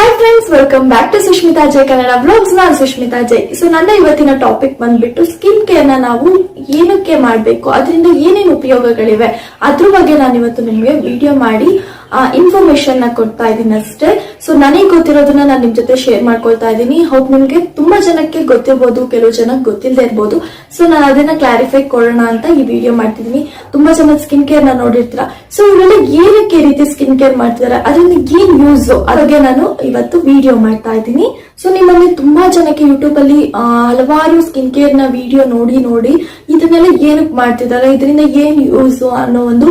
Hi friends welcome back to Sushmita Jai Kannada blogs ನಾನು ಸುಷ್ಮಿತಾ ಜೈ. So ನನ್ನ ಇವತ್ತಿನ topic ಬಂದ್ಬಿಟ್ಟು ಸ್ಕಿನ್ ಕೇರ್ನ ನಾವು ಏನಕ್ಕೆ ಮಾಡಬೇಕು? ಅದರಿಂದ ಏನೇನು ಉಪಯೋಗಗಳಿವೆ? ಅದ್ರ ಬಗ್ಗೆ ನಾನು ಇವತ್ತು ನಿಮಗೆ ವಿಡಿಯೋ ಮಾಡಿ. ಇನ್ಫಾರ್ಮೇಶನ್ನ ಕೊಡ್ತಾ ಇದ್ದೀನಿ ಅಷ್ಟೇ. ಸೊ ನನಗೆ ಗೊತ್ತಿರೋದನ್ನ ನಾನು ನಿಮ್ ಜೊತೆ ಶೇರ್ ಮಾಡ್ಕೊಳ್ತಾ ಇದ್ದೀನಿ ಹೋಪ್ ನಿಮ್ಗೆ ತುಂಬಾ ಜನಕ್ಕೆ ಗೊತ್ತಿರ್ಬೋದು ಕೆಲವು ಜನಕ್ಕೆ ಗೊತ್ತಿಲ್ಲದೆ ಇರ್ಬೋದು. ಸೊ ನಾನು ಅದನ್ನ ಕ್ಲಾರಿಫೈ ಕೊಡೋಣ ಅಂತ ಈ ವಿಡಿಯೋ ಮಾಡ್ತಿದ್ದೀನಿ ತುಂಬಾ ಜನ ಸ್ಕಿನ್ ಕೇರ್ನ ನೋಡಿರ್ತೀರ. ಸೊ ಇವರೆಲ್ಲ ಏನಕ್ಕೆ ರೀತಿ ಸ್ಕಿನ್ ಕೇರ್ ಮಾಡ್ತಿದಾರೆ? ಅದರಿಂದ ಏನ್ ಯೂಸ್ ಅದಕ್ಕೆ ನಾನು ಇವತ್ತು ವಿಡಿಯೋ ಮಾಡ್ತಾ ಇದ್ದೀನಿ ಸೊ ನಿಮ್ಮಲ್ಲಿ ತುಂಬಾ ಜನಕ್ಕೆ ಯೂಟ್ಯೂಬ್ ಅಲ್ಲಿ ಆ, ಹಲವಾರು ಸ್ಕಿನ್ ಕೇರ್ನ ವಿಡಿಯೋ ನೋಡಿ ನೋಡಿ ಇದನ್ನೆಲ್ಲ ಏನಕ್ಕೆ ಮಾಡ್ತಿದಾರೆ? ಇದರಿಂದ ಏನ್ ಯೂಸ್ ಅನ್ನೋ ಒಂದು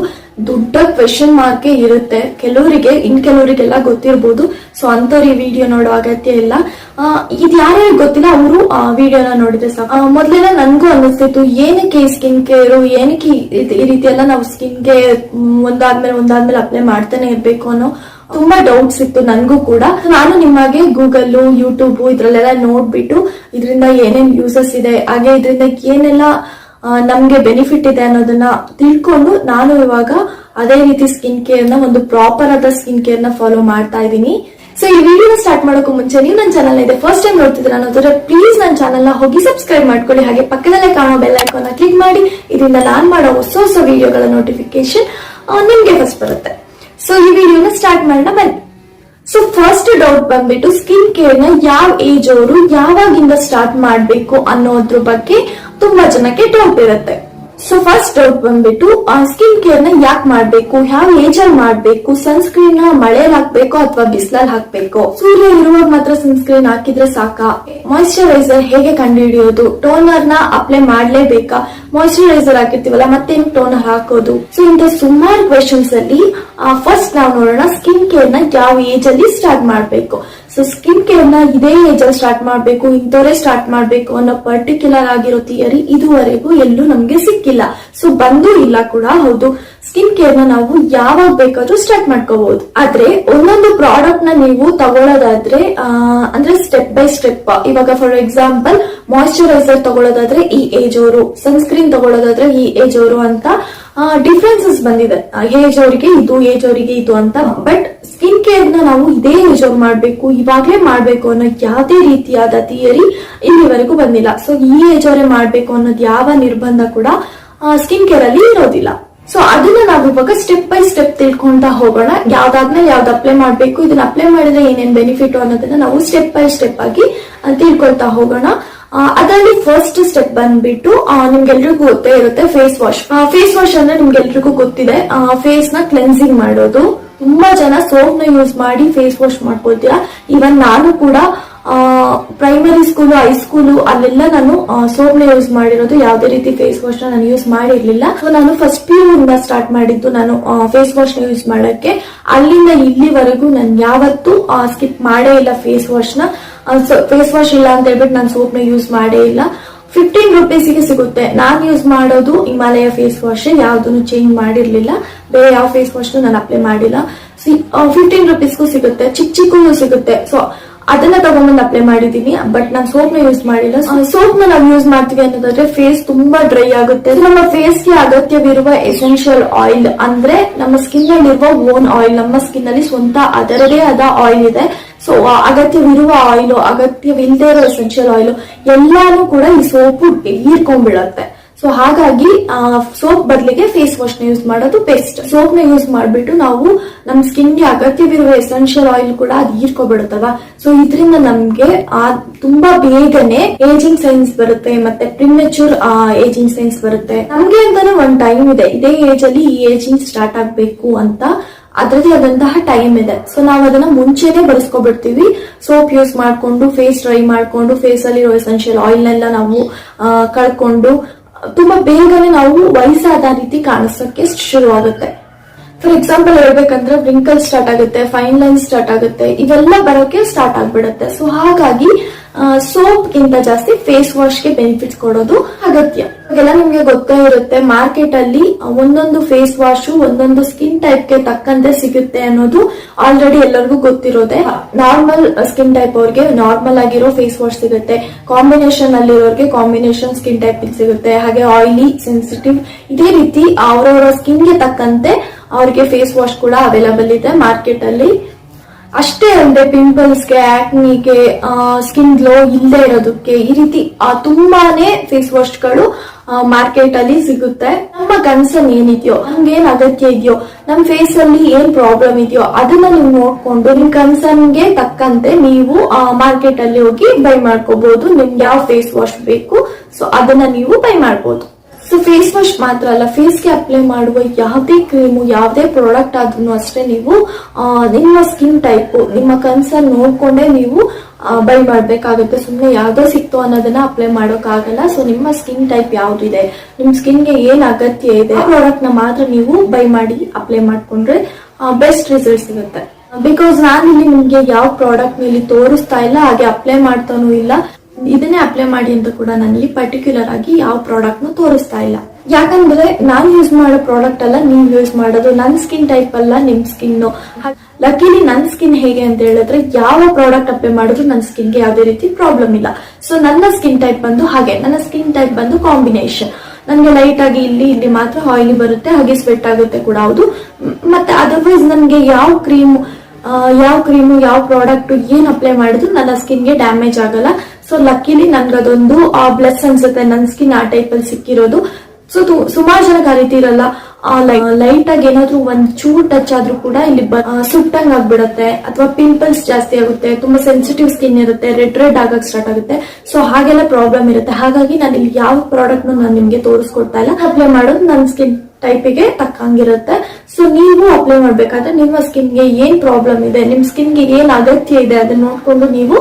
ದೊಡ್ಡ ಕ್ವೆಶನ್ ಮಾರ್ಕ್ ಇರುತ್ತೆ. ಕೆಲವರಿಗೆ, ಇನ್ ಕೆಲವರಿಗೆಲ್ಲ ಗೊತ್ತಿರ್ಬೋದು. ಸೊ ಅಂತವ್ರ ಈ ವಿಡಿಯೋ ನೋಡೋ ಅಗತ್ಯ ಇಲ್ಲ. ಇದು ಯಾರ್ಯಾರು ಗೊತ್ತಿಲ್ಲ, ಅವರು ಆ ವಿಡಿಯೋನ ನೋಡಿದ್ರೆ ಸಾಕು. ಮೊದಲೆಲ್ಲ ನನ್ಗೂ ಅನ್ನಿಸ್ತಿತ್ತು, ಏನಕ್ಕೆ ಸ್ಕಿನ್ ಕೇರ್ ಏನಕ್ಕೆ ಈ- ರೀತಿ ಎಲ್ಲ ನಾವು ಸ್ಕಿನ್ಗೆ ಒಂದಾದ್ಮೇಲೆ ಒಂದಾದ್ಮೇಲೆ ಅಪ್ಲೈ ಮಾಡ್ತಾನೆ ಇರ್ಬೇಕು ಅನ್ನೋ ತುಂಬಾ ಡೌಟ್ಸ್ ಇತ್ತು ನನ್ಗೂ ಕೂಡ. ನಾನು ನಿಮಗೆ ಗೂಗಲ್ ಯೂಟ್ಯೂಬ್ ಇದ್ರಲ್ಲೆಲ್ಲ ನೋಡ್ಬಿಟ್ಟು, ಇದರಿಂದ ಏನೇನ್ ಯೂಸಸ್ ಇದೆ, ಹಾಗೆ ಇದರಿಂದ ಏನೆಲ್ಲ ನಮ್ಗೆ ಬೆನಿಫಿಟ್ ಇದೆ ಅನ್ನೋದನ್ನ ತಿಳ್ಕೊಂಡು ನಾನು ಇವಾಗ ಅದೇ ರೀತಿ ಸ್ಕಿನ್ ಕೇರ್ನ ಒಂದು ಪ್ರಾಪರ್ ಆದ ಸ್ಕಿನ್ ಕೇರ್ನ ಫಾಲೋ ಮಾಡ್ತಾ ಇದ್ದೀನಿ. ಸೊ ಈ ವಿಡಿಯೋನ ಸ್ಟಾರ್ಟ್ ಮಾಡೋಕ್ಕೂ ಮುಂಚೆ ನೀವು ನನ್ನ ಚಾನಲ್ ಇದೆ ಫಸ್ಟ್ ಟೈಮ್ ನೋಡ್ತಿದ್ರೆ ಅನ್ನೋದ್ರೆ ಪ್ಲೀಸ್ ನನ್ನ ಚಾನಲ್ನ ಹೋಗಿ ಸಬ್ಸ್ಕ್ರೈಬ್ ಮಾಡ್ಕೊಳ್ಳಿ. ಹಾಗೆ ಪಕ್ಕದಲ್ಲೇ ಕಾಣೋ ಬೆಲ್ ಐಕಾನ್ ಕ್ಲಿಕ್ ಮಾಡಿ. ಇದರಿಂದ ನಾನು ಮಾಡೋ ಹೊಸ ಹೊಸ ವಿಡಿಯೋಗಳ ನೋಟಿಫಿಕೇಶನ್ ನಿಮ್ಗೆ ಫಸ್ಟ್ ಬರುತ್ತೆ. ಸೊ ಈ ವಿಡಿಯೋನ ಸ್ಟಾರ್ಟ್ ಮಾಡೋಣ, ಬನ್ನಿ. ಸೊ ಫಸ್ಟ್ ಡೌಟ್ ಬಂದ್ಬಿಟ್ಟು ಸ್ಕಿನ್ ಕೇರ್ನ ಯಾವ ಏಜ್ ಅವರು ಯಾವಾಗಿಂದ ಸ್ಟಾರ್ಟ್ ಮಾಡಬೇಕು ಅನ್ನೋದ್ರ ಬಗ್ಗೆ ತುಂಬಾ ಜನಕ್ಕೆ ಡೌಟ್ ಇರುತ್ತೆ. ಸೊ ಫಸ್ಟ್ ಡೌಟ್ ಬಂದ್ಬಿಟ್ಟು ಸ್ಕಿನ್ ಕೇರ್ನ ಯಾಕೆ ಮಾಡ್ಬೇಕು? ಯಾವ ಏಜ್ ಅಲ್ಲಿ ಮಾಡ್ಬೇಕು? ಸನ್ಸ್ಕ್ರೀನ್ನ ಮಳೆಯಲ್ಲಿ ಹಾಕ್ಬೇಕು ಅಥವಾ ಬಿಸಿಲಲ್ಲಿ ಹಾಕ್ಬೇಕು? ಸೂರ್ಯ ಇರುವಾಗ ಮಾತ್ರ ಸನ್ಸ್ಕ್ರೀನ್ ಹಾಕಿದ್ರೆ ಸಾಕಾ? ಮಾಯಿಶ್ಚರೈಸರ್ ಹೇಗೆ ಕಂಡುಹಿಡಿಯೋದು? ಟೋನರ್ನ ಅಪ್ಲೈ ಮಾಡ್ಲೇಬೇಕಾ? ಮಾಯಿಶ್ಚರೈಸರ್ ಹಾಕಿರ್ತೀವಲ್ಲ ಮತ್ತೆ ಟೋನರ್ ಹಾಕೋದು? ಸೊ ಇಂತ ಸುಮಾರು ಕ್ವೆಶನ್ಸ್ ಅಲ್ಲಿ ಫಸ್ಟ್ ನಾವು ನೋಡೋಣ ಸ್ಕಿನ್ ಕೇರ್ನ ಯಾವ ಏಜ್ ಅಲ್ಲಿ ಸ್ಟಾರ್ಟ್ ಮಾಡ್ಬೇಕು? ಸೊ ಸ್ಕಿನ್ ಕೇರ್ನ ಇದೇ ಏಜ್ ಅಲ್ಲಿ ಸ್ಟಾರ್ಟ್ ಮಾಡ್ಬೇಕು, ಇಂಥವರೇ ಸ್ಟಾರ್ಟ್ ಮಾಡ್ಬೇಕು ಅನ್ನೋ ಪರ್ಟಿಕ್ಯುಲರ್ ಆಗಿರೋ ಥಿಯರಿ ಇದುವರೆಗೂ ಎಲ್ಲೂ ನಮ್ಗೆ ಸಿಕ್ಕಿಲ್ಲ. ಸೊ ಬಂದು ಇಲ್ಲ ಕೂಡ, ಹೌದು. ಸ್ಕಿನ್ ಕೇರ್ನ ನಾವು ಯಾವಾಗ ಬೇಕಾದ್ರೂ ಸ್ಟಾರ್ಟ್ ಮಾಡ್ಕೋಬಹುದು. ಆದ್ರೆ, ಒಂದೊಂದು ಪ್ರಾಡಕ್ಟ್ನ ನೀವು ತಗೊಳ್ಳೋದಾದ್ರೆ ಅಂದ್ರೆ ಸ್ಟೆಪ್ ಬೈ ಸ್ಟೆಪ್ ಇವಾಗ ಫಾರ್ ಎಕ್ಸಾಂಪಲ್ ಮಾಯಿಶ್ಚರೈಸರ್ ತಗೊಳ್ಳೋದಾದ್ರೆ ಈ ಏಜ್ ಅವರು ಸನ್ಸ್ಕ್ರೀನ್ ತಗೊಳ್ಳೋದಾದ್ರೆ ಈ ಏಜ್ ಅವರು ಅಂತ ಡಿಫ್ರೆನ್ಸಸ್ ಬಂದಿದೆ. ಏಜ್ ಅವರಿಗೆ ಇದು ಏಜ್ ಅವರಿಗೆ ಇದು ಅಂತ. ಬಟ್ ಸ್ಕಿನ್ ಕೇರ್ನ ನಾವು ಇದೇ ಏಜ್ ಅವ್ರು ಮಾಡ್ಬೇಕು, ಇವಾಗಲೇ ಮಾಡ್ಬೇಕು ಅನ್ನೋ ಯಾವುದೇ ರೀತಿಯಾದ ಥಿಯರಿ ಇಲ್ಲಿವರೆಗೂ ಬಂದಿಲ್ಲ. ಸೊ ಈ ಏಜ್ ಅವರೇ ಮಾಡ್ಬೇಕು ಅನ್ನೋದು ಯಾವ ನಿರ್ಬಂಧ ಕೂಡ ಸ್ಕಿನ್ ಕೇರ್ ಅಲ್ಲಿ ಇರೋದಿಲ್ಲ. ಸೊ ಅದನ್ನ ನಾವು ಇವಾಗ ಸ್ಟೆಪ್ ಬೈ ಸ್ಟೆಪ್ ತಿಳ್ಕೊಂತಾ ಹೋಗೋಣ. ಯಾವ್ದಾದ್ಮೇಲೆ ಯಾವ್ದು ಅಪ್ಲೈ ಮಾಡಬೇಕು, ಇದನ್ನ ಅಪ್ಲೈ ಮಾಡಿದ್ರೆ ಏನೇನ್ ಬೆನಿಫಿಟ್ ಅನ್ನೋದನ್ನ ನಾವು ಸ್ಟೆಪ್ ಬೈ ಸ್ಟೆಪ್ ಆಗಿ ತಿಳ್ಕೊಳ್ತಾ ಹೋಗೋಣ. ಅದರಲ್ಲಿ ಫಸ್ಟ್ ಸ್ಟೆಪ್ ಬಂದ್ಬಿಟ್ಟು ನಿಮ್ಗೆಲ್ರಿಗೂ ಗೊತ್ತೇ ಇರುತ್ತೆ ಫೇಸ್ ವಾಶ್ ಫೇಸ್ ವಾಶ್ ಅಂದ್ರೆ ನಿಮ್ಗೆಲ್ರಿಗೂ ಗೊತ್ತಿದೆ. ಫೇಸ್ನ ಕ್ಲೆನ್ಸಿಂಗ್ ಮಾಡೋದು. ತುಂಬಾ ಜನ ಸೋಪ್ನ ಯೂಸ್ ಮಾಡಿ ಫೇಸ್ ವಾಶ್ ಮಾಡ್ಕೊಳ್ತೀರಾ. ಇವನ್ ನಾನು ಕೂಡ ಪ್ರೈಮರಿ ಸ್ಕೂಲು ಹೈಸ್ಕೂಲು ಅಲ್ಲೆಲ್ಲ ನಾನು ಸೋಪ್ನ ಯೂಸ್ ಮಾಡಿರೋದು. ಯಾವುದೇ ರೀತಿ ಫೇಸ್ ವಾಶ್ ನಾನು ಯೂಸ್ ಮಾಡಿರ್ಲಿಲ್ಲ. ನಾನು ಫಸ್ಟ್ ಪಿ ಇಂದ ಸ್ಟಾರ್ಟ್ ಮಾಡಿದ್ದು ನಾನು ಫೇಸ್ ವಾಶ್ನ ಯೂಸ್ ಮಾಡೋಕ್ಕೆ. ಅಲ್ಲಿಂದ ಇಲ್ಲಿವರೆಗೂ ನಾನು ಯಾವತ್ತೂ ಸ್ಕಿಪ್ ಮಾಡೇ ಇಲ್ಲ ಫೇಸ್ ವಾಶ್ನ. ಫೇಸ್ ವಾಶ್ ಇಲ್ಲ ಅಂತ ಹೇಳ್ಬಿಟ್ಟು ನಾನು ಸೋಪ್ನ ಯೂಸ್ ಮಾಡೇ ಇಲ್ಲ. ಫಿಫ್ಟೀನ್ ರುಪೀಸಿಗೆ ಸಿಗುತ್ತೆ. ನಾನು ಯೂಸ್ ಮಾಡೋದು ಹಿಮಾಲಯ ಫೇಸ್ ವಾಶ್ ಯಾವ್ದನ್ನು ಚೇಂಜ್ ಮಾಡಿರ್ಲಿಲ್ಲ. ಬೇರೆ ಯಾವ ಫೇಸ್ ವಾಶ್ ನಾನು ಅಪ್ಲೈ ಮಾಡಿಲ್ಲ. ಫಿಫ್ಟೀನ್ ರುಪೀಸ್ಗೂ ಸಿಗುತ್ತೆ. ಚಿಕ್ಕ ಚಿಕ್ಕ ಸಿಗುತ್ತೆ. ಸೊ ಅದನ್ನ ತಗೊಂಡ್ಬಂದು ಅಪ್ಲೈ ಮಾಡಿದೀನಿ ಬಟ್ ನಾನು ಸೋಪ್ನ ಯೂಸ್ ಮಾಡಿಲ್ಲ. ಸೋಪ್ನ ನಾವು ಯೂಸ್ ಮಾಡ್ತೀವಿ ಅನ್ನೋದಾದ್ರೆ ಫೇಸ್ ತುಂಬಾ ಡ್ರೈ ಆಗುತ್ತೆ. ನಮ್ಮ ಫೇಸ್ಗೆ ಅಗತ್ಯವಿರುವ ಎಸೆನ್ಷಿಯಲ್ ಆಯಿಲ್ ಅಂದ್ರೆ ನಮ್ಮ ಸ್ಕಿನ್ ನಲ್ಲಿರುವ ಓನ್ ಆಯಿಲ್ ನಮ್ಮ ಸ್ಕಿನ್ ಅಲ್ಲಿ ಸ್ವಂತ ಅದರದೇ ಆದ ಆಯಿಲ್ ಇದೆ. ಸೊ ಅಗತ್ಯವಿರುವ ಆಯಿಲ್ ಅಗತ್ಯವಿಲ್ಲದೆ ಇರೋ ಎಸೆನ್ಷಿಯಲ್ ಆಯಿಲ್ ಎಲ್ಲಾನು ಕೂಡ ಈ ಸೋಪು ಹೀರ್ಕೊಂಡ್ಬಿಡತ್ತೆ ಸೊ ಹಾಗಾಗಿ ಸೋಪ್ ಬದಲಿಗೆ ಫೇಸ್ ವಾಶ್ನ ಯೂಸ್ ಮಾಡೋದು ಬೆಸ್ಟ್ ಸೋಪ್ನ ಯೂಸ್ ಮಾಡ್ಬಿಟ್ಟು ನಾವು ನಮ್ ಸ್ಕಿನ್ಗೆ ಅಗತ್ಯವಿರುವ ಎಸೆನ್ಷಿಯಲ್ ಆಯಿಲ್ ಕೂಡ ಅದು ಹೀರ್ಕೊಬಿಡುತ್ತಲ್ಲ ಸೊ ಇದರಿಂದ ನಮ್ಗೆ ಆ ತುಂಬಾ ಬೇಗನೆ ಏಜಿಂಗ್ ಸೈನ್ಸ್ ಬರುತ್ತೆ ಮತ್ತೆ ಪ್ರಿಮೆಚೂರ್ ಏಜಿಂಗ್ ಸೈನ್ಸ್ ಬರುತ್ತೆ. ನಮ್ಗೆ ಅಂತಾನೆ ಒಂದ್ ಟೈಮ್ ಇದೆ. ಇದೇ ಏಜ್ ಅಲ್ಲಿ ಈ ಏಜಿಂಗ್ ಸ್ಟಾರ್ಟ್ ಆಗ್ಬೇಕು ಅಂತ. ಅದರದೇ ಆದಂತಹ ಟೈಮ್ ಇದೆ. ಸೊ ನಾವು ಅದನ್ನ ಮುಂಚೆನೆ ಬಳಸ್ಕೊಬಿಡ್ತೀವಿ. ಸೋಪ್ ಯೂಸ್ ಮಾಡ್ಕೊಂಡು ಫೇಸ್ ಡ್ರೈ ಮಾಡ್ಕೊಂಡು ಫೇಸ್ ಅಲ್ಲಿರೋ ಎಸೆನ್ಷಿಯಲ್ ಆಯಿಲ್ ನೆಲ್ಲ ನಾವು ಕಳ್ಕೊಂಡು ತುಂಬಾ ಬೇಗನೆ ನಾವು ವಯಸ್ಸಾದ ರೀತಿ ಕಾಣಿಸೋಕೆ ಶುರುವಾಗುತ್ತೆ. ಫಾರ್ ಎಕ್ಸಾಂಪಲ್ ಹೇಳ್ಬೇಕಂದ್ರೆ ವ್ರಿಂಕಲ್ ಸ್ಟಾರ್ಟ್ ಆಗುತ್ತೆ ಫೈನ್ ಲೈನ್ ಸ್ಟಾರ್ಟ್ ಆಗುತ್ತೆ, ಇವೆಲ್ಲ ಬರೋಕೆ ಸ್ಟಾರ್ಟ್ ಆಗ್ಬಿಡುತ್ತೆ. ಸೊ ಹಾಗಾಗಿ ಸೋಪ್ ಗಿಂತ ಜಾಸ್ತಿ ಫೇಸ್ ವಾಶ್ಗೆ ಬೆನಿಫಿಟ್ಸ್ ಕೊಡೋದು ಅಗತ್ಯ. ಇವಾಗೆಲ್ಲ ನಿಮ್ಗೆ ಗೊತ್ತೇ ಇರುತ್ತೆ ಮಾರ್ಕೆಟ್ ಅಲ್ಲಿ ಒಂದೊಂದು ಫೇಸ್ ವಾಶ್ ಒಂದೊಂದು ಸ್ಕಿನ್ ಟೈಪ್ಗೆ ತಕ್ಕಂತೆ ಸಿಗುತ್ತೆ ಅನ್ನೋದು ಆಲ್ರೆಡಿ ಎಲ್ಲರಿಗೂ ಗೊತ್ತಿರೋದೆ. ನಾರ್ಮಲ್ ಸ್ಕಿನ್ ಟೈಪ್ ಅವ್ರಿಗೆ ನಾರ್ಮಲ್ ಆಗಿರೋ ಫೇಸ್ ವಾಶ್ ಸಿಗುತ್ತೆ. ಕಾಂಬಿನೇಷನ್ ಅಲ್ಲಿರೋರ್ಗೆ ಕಾಂಬಿನೇಷನ್ ಸ್ಕಿನ್ ಟೈಪ್ ಸಿಗುತ್ತೆ. ಹಾಗೆ ಆಯಿಲಿ ಸೆನ್ಸಿಟಿವ್ ಇದೇ ರೀತಿ ಅವರವರ ಸ್ಕಿನ್ಗೆ ತಕ್ಕಂತೆ ಅವ್ರಿಗೆ ಫೇಸ್ ವಾಶ್ ಕೂಡ ಅವೈಲಬಲ್ ಇದೆ ಮಾರ್ಕೆಟ್ ಅಲ್ಲಿ. ಅಷ್ಟೇ ಅಲ್ಲದೆ ಪಿಂಪಲ್ಸ್ಗೆ ಆಕ್ನಿಗೆ ಸ್ಕಿನ್ ಗ್ಲೋ ಇಲ್ಲದೆ ಇರೋದಕ್ಕೆ ಈ ರೀತಿ ತುಂಬಾನೇ ಫೇಸ್ ವಾಶ್ಗಳು ಮಾರ್ಕೆಟ್ ಅಲ್ಲಿ ಸಿಗುತ್ತೆ. ನಮ್ಮ ಕನ್ಸರ್ನ್ ಏನಿದೆಯೋ ನಮ್ಗೇನ್ ಅಗತ್ಯ ಇದೆಯೋ, ನಮ್ ಫೇಸ್ ಅಲ್ಲಿ ಏನ್ ಪ್ರಾಬ್ಲಮ್ ಇದೆಯೋ, ಅದನ್ನ ನೀವು ನೋಡ್ಕೊಂಡು ನಿಮ್ ಕನ್ಸರ್ನ್ಗೆ ತಕ್ಕಂತೆ ನೀವು ಮಾರ್ಕೆಟ್ ಅಲ್ಲಿ ಹೋಗಿ ಬೈ ಮಾಡ್ಕೋಬಹುದು ನಿಮ್ಗೆ ಯಾವ ಫೇಸ್ ವಾಶ್ ಬೇಕು ಸೊ ಅದನ್ನ ನೀವು ಬೈ ಮಾಡ್ಬೋದು. ಸೊ ಫೇಸ್ ವಾಶ್ ಮಾತ್ರ ಅಲ್ಲ ಫೇಸ್ಗೆ ಅಪ್ಲೈ ಮಾಡುವ ಯಾವುದೇ ಕ್ರೀಮು ಯಾವುದೇ ಪ್ರಾಡಕ್ಟ್ ಆದ್ರೂ ಅಷ್ಟೇ ನೀವು ನಿಮ್ಮ ಸ್ಕಿನ್ ಟೈಪ್ ನಿಮ್ಮ ಕನ್ಸರ್ನ್ ನೋಡ್ಕೊಂಡೇ ನೀವು ಬೈ ಮಾಡಬೇಕಾಗುತ್ತೆ. ಸುಮ್ಮನೆ ಯಾವುದೋ ಸಿಕ್ತು ಅನ್ನೋದನ್ನ ಅಪ್ಲೈ ಮಾಡೋಕ್ಕಾಗಲ್ಲ. ಸೊ ನಿಮ್ಮ ಸ್ಕಿನ್ ಟೈಪ್ ಯಾವ್ದಿದೆ ನಿಮ್ ಸ್ಕಿನ್ಗೆ ಏನ್ ಅಗತ್ಯ ಇದೆ? ಪ್ರಾಡಕ್ಟ್ನ ಮಾತ್ರ ನೀವು ಬೈ ಮಾಡಿ ಅಪ್ಲೈ ಮಾಡ್ಕೊಂಡ್ರೆ ಬೆಸ್ಟ್ ರಿಸಲ್ಟ್ ಸಿಗುತ್ತೆ. ಬಿಕಾಸ್ ನಾನು ಇಲ್ಲಿ ನಿಮ್ಗೆ ಯಾವ ಪ್ರಾಡಕ್ಟ್ ಇಲ್ಲಿ ತೋರಿಸ್ತಾ ಇಲ್ಲ, ಹಾಗೆ ಅಪ್ಲೈ ಮಾಡ್ತಾನೂ ಇಲ್ಲ. ಇದನ್ನೇ ಅಪ್ಲೈ ಮಾಡಿ ಅಂತ ಕೂಡ ನನಗೆ ಪರ್ಟಿಕ್ಯುಲರ್ ಆಗಿ ಯಾವ ಪ್ರಾಡಕ್ಟ್ ನು ತೋರಿಸ್ತಾ ಇಲ್ಲ. ಯಾಕಂದ್ರೆ ನಾನು ಯೂಸ್ ಮಾಡೋ ಪ್ರಾಡಕ್ಟ್ ಅಲ್ಲ, ನೀವು ಯೂಸ್ ಮಾಡೋದು ನನ್ನ ಸ್ಕಿನ್ ಟೈಪ್ ಅಲ್ಲ, ನಿಮ್ ಸ್ಕಿನ್ ಲಕ್ಕಿಲಿ ನನ್ನ ಸ್ಕಿನ್ ಹೇಗೆ ಅಂತ ಹೇಳಿದ್ರೆ ಯಾವ ಪ್ರಾಡಕ್ಟ್ ಅಪ್ಲೈ ಮಾಡಿದ್ರು ನನ್ನ ಸ್ಕಿನ್ಗೆ ಯಾವುದೇ ರೀತಿ ಪ್ರಾಬ್ಲಮ್ ಇಲ್ಲ. ಸೊ ನನ್ನ ಸ್ಕಿನ್ ಟೈಪ್ ಬಂದು ಹಾಗೆ, ನನ್ನ ಸ್ಕಿನ್ ಟೈಪ್ ಬಂದು ಕಾಂಬಿನೇಷನ್ ನನಗೆ ಲೈಟ್ ಆಗಿ ಇಲ್ಲಿ ಇಲ್ಲಿ ಮಾತ್ರ ಆಯಿಲಿ ಬರುತ್ತೆ, ಹಾಗೆ ಸ್ವೆಟ್ ಆಗುತ್ತೆ ಕೂಡ ಹೌದು. ಮತ್ತೆ ಅದರ್ವೈಸ್ ನನಗೆ ಯಾವ ಕ್ರೀಮ್ ಯಾವ ಕ್ರೀಮು, ಯಾವ ಪ್ರಾಡಕ್ಟ್ ಏನ್ ಅಪ್ಲೈ ಮಾಡಿದ್ರು ನನ್ನ ಸ್ಕಿನ್ಗೆ ಡ್ಯಾಮೇಜ್ ಆಗಲ್ಲ. ಸೊ ಲಕ್ಕಿಲಿ ನನ್ಗದೊಂದು ಬ್ಲೆಸ್ ಅನ್ಸುತ್ತೆ ನನ್ನ ಸ್ಕಿನ್ ಆ ಟೈಪ್ ಅಲ್ಲಿ ಸಿಕ್ಕಿರೋದು. ಸೊ ಸುಮಾರು ಜನ ಕರಿತೀರಲ್ಲ ಲೈಟ್ ಆಗಿ ಏನಾದ್ರು ಒಂದ್ ಚೂರ್ ಟಚ್ ಆದ್ರೂ ಕೂಡ ಇಲ್ಲಿ ಸುಟ್ಟಂಗ್ ಆಗ್ಬಿಡತ್ತೆ. ಅಥವಾ ಪಿಂಪಲ್ಸ್ ಜಾಸ್ತಿ ಆಗುತ್ತೆ, ತುಂಬಾ ಸೆನ್ಸಿಟಿವ್ ಸ್ಕಿನ್ ಇರುತ್ತೆ ರೆಡ್ ರೆಡ್ ಆಗಕ್ ಸ್ಟಾರ್ಟ್ ಆಗುತ್ತೆ. ಸೊ ಹಾಗೆಲ್ಲ ಪ್ರಾಬ್ಲಮ್ ಇರುತ್ತೆ. ಹಾಗಾಗಿ ನಾನು ಇಲ್ಲಿ ಯಾವ ಪ್ರಾಡಕ್ಟ್ ನಾನು ನಿಮ್ಗೆ ತೋರಿಸ್ಕೊಡ್ತಾ ಇಲ್ಲ. ಅಪ್ಲೈ ಮಾಡೋದು ನನ್ನ ಸ್ಕಿನ್ ಟೈಪಿಗೆ ತಕ್ಕಂಗಿರುತ್ತೆ. ಸೊ ನೀವು ಅಪ್ಲೈ ಮಾಡ್ಬೇಕಾದ್ರೆ ನಿಮ್ಮ ಸ್ಕಿನ್ಗೆ ಏನ್ ಪ್ರಾಬ್ಲಮ್ ಇದೆ, ನಿಮ್ ಸ್ಕಿನ್ಗೆ ಏನ್ ಅಗತ್ಯ ಇದೆ ಅದನ್ನ ನೋಡ್ಕೊಂಡು ನೀವು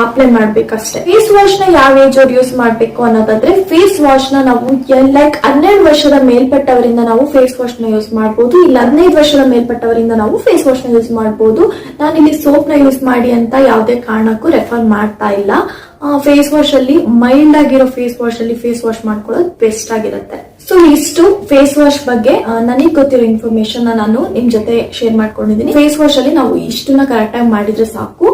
ಅಪ್ಲೈ ಮಾಡ್ಬೇಕಷ್ಟೇ. ಫೇಸ್ ವಾಶ್ನ ಯಾವ ಏಜ್ ಅವ್ರು ಯೂಸ್ ಮಾಡ್ಬೇಕು ಅನ್ನೋದಾದ್ರೆ ಫೇಸ್ ವಾಶ್ನ ನಾವು ಲೈಕ್ ಹನ್ನೆರಡು ವರ್ಷದ ಮೇಲ್ಪಟ್ಟವರಿಂದ ನಾವು ಫೇಸ್ ವಾಶ್ನ ಯೂಸ್ ಮಾಡಬಹುದು ಇಲ್ಲ ಹದಿನೈದು ವರ್ಷದ ಮೇಲ್ಪಟ್ಟವರಿಂದ ನಾವು ಫೇಸ್ ವಾಶ್ನ ಯೂಸ್ ಮಾಡಬಹುದು ನಾನು ಇಲ್ಲಿ ಸೋಪ್ನ ಯೂಸ್ ಮಾಡಿ ಅಂತ ಯಾವುದೇ ಕಾರಣಕ್ಕೂ ರೆಫರ್ ಮಾಡ್ತಾ ಇಲ್ಲ. ಫೇಸ್ ವಾಶ್ ಅಲ್ಲಿ ಮೈಲ್ಡ್ ಆಗಿರೋ ಫೇಸ್ ವಾಶ್ ಅಲ್ಲಿ ಫೇಸ್ ವಾಶ್ ಮಾಡ್ಕೊಳ್ಳೋದು ಬೆಸ್ಟ್ ಆಗಿರುತ್ತೆ. ಸೊ ಇಷ್ಟು ಫೇಸ್ ವಾಶ್ ಬಗ್ಗೆ ನನಗೆ ಗೊತ್ತಿರೋ ಇನ್ಫಾರ್ಮೇಶನ್ ನಾನು ನಿಮ್ ಜೊತೆ ಶೇರ್ ಮಾಡ್ಕೊಂಡಿದ್ದೀನಿ. ಫೇಸ್ ವಾಶ್ ಅಲ್ಲಿ ನಾವು ಇಷ್ಟನ್ನ ಕರೆಕ್ಟ್ ಆಗಿ ಮಾಡಿದ್ರೆ ಸಾಕು.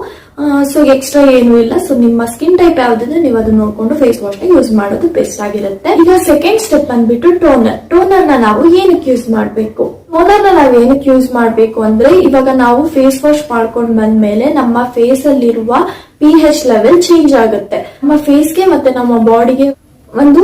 ಸೊ ಎಕ್ಸ್ಟ್ರಾ ಏನು ಇಲ್ಲ. ಸೊ ನಿಮ್ಮ ಸ್ಕಿನ್ ಟೈಪ್ ಯಾವ್ದಿದೆ ನೀವು ಅದನ್ನ ನೋಡ್ಕೊಂಡು ಫೇಸ್ ವಾಶ್ನ ಯೂಸ್ ಮಾಡೋದು ಬೆಸ್ಟ್ ಆಗಿರುತ್ತೆ. ಈಗ ಸೆಕೆಂಡ್ ಸ್ಟೆಪ್ ಬಂದ್ಬಿಟ್ಟು ಟೋನರ್ ಟೋನರ್ನ ನಾವು ಏನಕ್ಕೆ ಯೂಸ್ ಮಾಡ್ಬೇಕು? ಟೋನರ್ನ ನಾವು ಏನಕ್ಕೆ ಯೂಸ್ ಮಾಡ್ಬೇಕು ಅಂದ್ರೆ, ಇವಾಗ ನಾವು ಫೇಸ್ ವಾಶ್ ಮಾಡ್ಕೊಂಡ್ ಬಂದ್ಮೇಲೆ ನಮ್ಮ ಫೇಸ್ ಅಲ್ಲಿರುವ ಪಿ ಹೆಚ್ ಲೆವೆಲ್ ಚೇಂಜ್ ಆಗುತ್ತೆ. ನಮ್ಮ ಫೇಸ್ಗೆ ಮತ್ತೆ ನಮ್ಮ ಬಾಡಿಗೆ ಒಂದು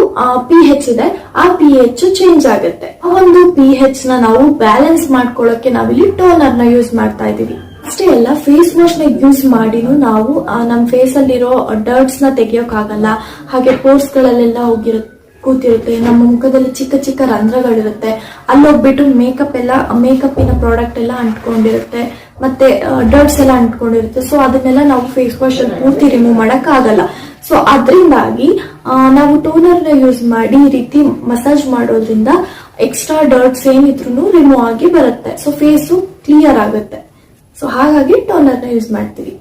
ಪಿ ಹೆಚ್ ಇದೆ. ಆ ಪಿ ಹೆಚ್ ಚೇಂಜ್ ಆಗುತ್ತೆ. ಆ ಒಂದು ಪಿ ಹೆಚ್ನ ನಾವು ಬ್ಯಾಲೆನ್ಸ್ ಮಾಡ್ಕೊಳ್ಳೋಕೆ ನಾವಿಲ್ಲಿ ಟೋನರ್ನ ಯೂಸ್ ಮಾಡ್ತಾ ಇದೀವಿ ಅಷ್ಟೇ ಅಲ್ಲ ಫೇಸ್ ವಾಶ್ನ ಯೂಸ್ ಮಾಡಿನೂ ನಾವು ನಮ್ಮ ನಮ್ ಫೇಸ್ ಅಲ್ಲಿರೋ ಡರ್ಟ್ಸ್ನ ತೆಗಿಯೋಕ್ಕಾಗಲ್ಲ ಹಾಗೆ ಪೋರ್ಸ್ ಗಳಲ್ಲೆಲ್ಲ ಹೋಗಿರುತ್ತೆ ಕೂತಿರುತ್ತೆ. ನಮ್ಮ ಮುಖದಲ್ಲಿ ಚಿಕ್ಕ ಚಿಕ್ಕ ರಂಧ್ರಗಳಿರುತ್ತೆ. ಅಲ್ಲಿ ಹೋಗ್ಬಿಟ್ಟು ಮೇಕಪ್ ಎಲ್ಲ ಮೇಕಪ್ಪಿನ ಪ್ರಾಡಕ್ಟ್ ಎಲ್ಲ ಅಂಟ್ಕೊಂಡಿರುತ್ತೆ. ಮತ್ತೆ ಡರ್ಟ್ಸ್ ಎಲ್ಲ ಅಂಟ್ಕೊಂಡಿರುತ್ತೆ. ಸೊ ಅದನ್ನೆಲ್ಲ ನಾವು ಫೇಸ್ ವಾಶ್ ಪೂರ್ತಿ ರಿಮೂವ್ ಮಾಡಕ್ ಆಗಲ್ಲ ಸೊ ಅದರಿಂದಾಗಿ ನಾವು ಟೋನರ್ನ ಯೂಸ್ ಮಾಡಿ ಈ ರೀತಿ ಮಸಾಜ್ ಮಾಡೋದ್ರಿಂದ ಎಕ್ಸ್ಟ್ರಾ ಡರ್ಟ್ಸ್ ಏನಿದ್ರು ರಿಮೂವ್ ಆಗಿ ಬರುತ್ತೆ. ಸೊ ಫೇಸು ಕ್ಲಿಯರ್ ಆಗುತ್ತೆ. ಸೊ ಹಾಗಾಗಿ ಟೋನರ್ನ ಯೂಸ್ ಮಾಡ್ತೀವಿ.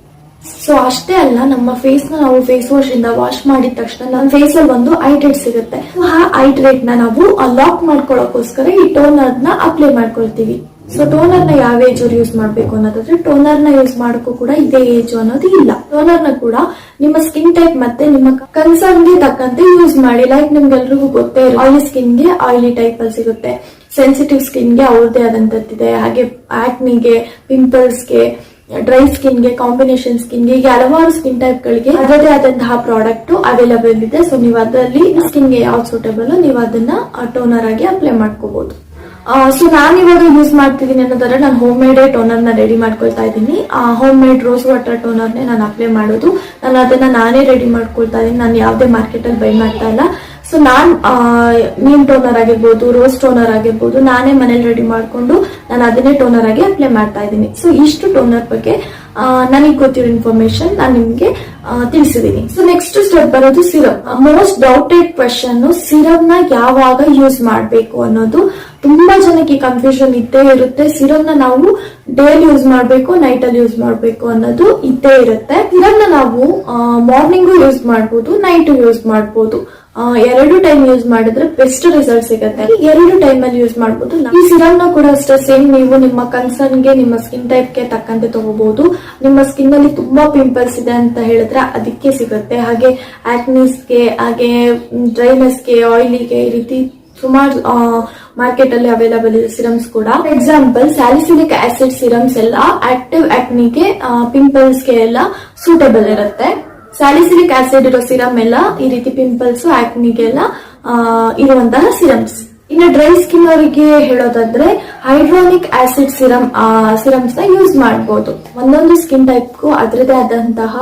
ಸೊ ಅಷ್ಟೇ ಅಲ್ಲ, ನಮ್ಮ ಫೇಸ್ನ ನಾವು ಫೇಸ್ ವಾಶ್ ಇಂದ ವಾಶ್ ಮಾಡಿದ ತಕ್ಷಣ ನಮ್ಮ ಫೇಸ್ ಅಲ್ಲಿ ಒಂದು ಹೈಡ್ರೇಟ್ ಸಿಗುತ್ತೆ. ಆ ಹೈಡ್ರೇಟ್ನ ನಾವು ಲಾಕ್ ಮಾಡ್ಕೊಳ್ಳೋಕೋಸ್ಕರ ಈ ಟೋನರ್ನ ಅಪ್ಲೈ ಮಾಡ್ಕೊಳ್ತೀವಿ. ಸೊ ಟೋನರ್ನ ಯಾವ ಏಜ್ ಅವ್ರು ಯೂಸ್ ಮಾಡ್ಬೇಕು ಅನ್ನೋದಾದ್ರೆ ಟೋನರ್ನ ಯೂಸ್ ಮಾಡಕ್ಕೂ ಕೂಡ ಇದೇ ಏಜ್ ಅನ್ನೋದು ಇಲ್ಲ. ಟೋನರ್ನ ಕೂಡ ನಿಮ್ಮ ಸ್ಕಿನ್ ಟೈಪ್ ಮತ್ತೆ ನಿಮ್ಮ ಕನ್ಸರ್ನ್ಗೆ ತಕ್ಕಂತೆ ಯೂಸ್ ಮಾಡಿ. ಲೈಕ್ ನಿಮ್ಗೆಲ್ರಿಗೂ ಗೊತ್ತೇ ಆಯಿಲಿ ಸ್ಕಿನ್ಗೆ ಆಯಿಲಿ ಟೈಪ್ ಅಲ್ಲಿ ಸಿಗುತ್ತೆ. ಸೆನ್ಸಿಟಿವ್ ಸ್ಕಿನ್ಗೆ ಅವ್ರದೇ ಆದಂತದ್ದಿದೆ ಹಾಗೆ ಆಕ್ನಿಗೆ ಪಿಂಪಲ್ಸ್ಗೆ ಡ್ರೈ ಸ್ಕಿನ್ಗೆ ಕಾಂಬಿನೇಷನ್ ಸ್ಕಿನ್ಗೆ, ಹೀಗೆ ಹಲವಾರು ಸ್ಕಿನ್ ಟೈಪ್ ಗಳಿಗೆ ಅದರದೇ ಆದಂತಹ ಪ್ರಾಡಕ್ಟ್ ಅವೈಲಬಲ್ ಇದೆ. ಸೊ ನೀವು ಅದರಲ್ಲಿ ಸ್ಕಿನ್ಗೆ ಯಾವ್ದು ಸೂಟಬಲ್ ನೀವು ಅದನ್ನ ಟೋನರ್ ಆಗಿ ಅಪ್ಲೈ ಮಾಡ್ಕೋಬಹುದು ಸೊ ನಾನು ಇವಾಗ ಯೂಸ್ ಮಾಡ್ತಿದ್ದೀನಿ ಅನ್ನೋದಾದ್ರೆ ನಾನು ಹೋಮ್ ಮೇಡ್ ಟೋನರ್ನ ರೆಡಿ ಮಾಡ್ಕೊಳ್ತಾ ಇದ್ದೀನಿ. Home made rose water toner ನೇ ನಾನು ಅಪ್ಲೈ ಮಾಡೋದು. ನಾನು ಅದನ್ನ ನಾನೇ ರೆಡಿ ಮಾಡ್ಕೊಳ್ತಾ ಇದ್ದೀನಿ. ನಾನು ಯಾವುದೇ ಮಾರ್ಕೆಟ್ ಅಲ್ಲಿ ಬೈ ಮಾಡ್ತಾ ಇಲ್ಲ. ಸೊ ನಾನು ನೀಮ್ ಟೋನರ್ ಆಗಿರ್ಬೋದು ರೋಸ್ ಟೋನರ್ ಆಗಿರ್ಬೋದು ನಾನೇ ಮನೇಲಿ ರೆಡಿ ಮಾಡ್ಕೊಂಡು ನಾನು ಅದನ್ನೇ ಟೋನರ್ ಆಗಿ ಅಪ್ಲೈ ಮಾಡ್ತಾ ಇದ್ದೀನಿ. ಸೊ ಇಷ್ಟು ಟೋನರ್ ಬಗ್ಗೆ ನನಗೆ ಗೊತ್ತಿರೋ ಇನ್ಫಾರ್ಮೇಶನ್ ನಾನು ನಿಮಗೆ ತಿಳಿಸಿದೀನಿ. ಸೊ ನೆಕ್ಸ್ಟ್ ಸ್ಟೆಪ್ ಬರೋದು ಸಿರಪ್ ಮೋಸ್ಟ್ ಡೌಟೆಡ್ ಕ್ವೆಶನ್ ಸಿರಪ್ನ ಯಾವಾಗ ಯೂಸ್ ಮಾಡಬೇಕು ಅನ್ನೋದು ತುಂಬಾ ಜನಕ್ಕೆ ಕನ್ಫ್ಯೂಷನ್ ಇದ್ದೇ ಇರುತ್ತೆ. ಸಿರಮ್ನ ನಾವು ಡೇಲಿ ಯೂಸ್ ಮಾಡಬೇಕು ನೈಟ್ ಅಲ್ಲಿ ಯೂಸ್ ಮಾಡಬೇಕು ಅನ್ನೋದು ಇದ್ದೇ ಇರುತ್ತೆ. ಸಿರಮ್ನ ನಾವು ಮಾರ್ನಿಂಗ್ ಯೂಸ್ ಮಾಡಬಹುದು ನೈಟ್ ಯೂಸ್ ಮಾಡಬಹುದು ಎರಡು ಟೈಮ್ ಯೂಸ್ ಮಾಡಿದ್ರೆ ಬೆಸ್ಟ್ ರಿಸಲ್ಟ್ ಸಿಗುತ್ತೆ. ಎರಡು ಟೈಮ್ ಅಲ್ಲಿ ಯೂಸ್ ಮಾಡಬಹುದು ಈ ಸಿರಮ್ ಕೂಡ ಅಷ್ಟೇ ಸೇಮ್ ನೀವು ನಿಮ್ಮ ಕನ್ಸರ್ನ್ಗೆ ನಿಮ್ಮ ಸ್ಕಿನ್ ಟೈಪ್ಗೆ ತಕ್ಕಂತೆ ತಗೋಬಹುದು ನಿಮ್ಮ ಸ್ಕಿನ್ ಅಲ್ಲಿ ತುಂಬಾ ಪಿಂಪಲ್ಸ್ ಇದೆ ಅಂತ ಹೇಳಿದ್ರೆ ಅದಕ್ಕೆ ಸಿಗುತ್ತೆ. ಹಾಗೆ ಆಕ್ನಿಸ್ಗೆ ಹಾಗೆ ಡ್ರೈನೆಸ್ಗೆ ಆಯಿಲಿಗೆ ಈ ರೀತಿ ಸುಮಾರು ಮಾರ್ಕೆಟ್ ಅಲ್ಲಿ ಅವೈಲಬಲ್ ಇದೆ ಸಿರಮ್ಸ್ ಕೂಡ. ಎಕ್ಸಾಂಪಲ್ ಸ್ಯಾಲಿಸಿಲಿಕ್ ಆಸಿಡ್ ಸಿರಮ್ಸ್ ಎಲ್ಲ ಆಕ್ಟಿವ್ ಆಕ್ನಿಗೆ ಪಿಂಪಲ್ಸ್ಗೆ ಎಲ್ಲ ಸೂಟಬಲ್ ಇರುತ್ತೆ. ಸ್ಯಾಲಿಸಿಲಿಕ್ ಆಸಿಡ್ ಇರೋ ಸಿರಮ್ ಎಲ್ಲ ಈ ರೀತಿ ಪಿಂಪಲ್ಸ್ ಆಕ್ನಿಗೆಲ್ಲ ಇರುವಂತಹ ಸಿರಮ್ಸ್ ಇನ್ನು ಡ್ರೈ ಸ್ಕಿನ್ ಅವರಿಗೆ ಹೇಳೋದಾದ್ರೆ ಹೈಡ್ರೋನಿಕ್ ಆಸಿಡ್ ಸಿರಮ್ ಸಿರಮ್ಸ್ನ ಯೂಸ್ ಮಾಡಬಹುದು ಒಂದೊಂದು ಸ್ಕಿನ್ ಟೈಪ್ಗೂ ಅದರದೇ ಆದಂತಹ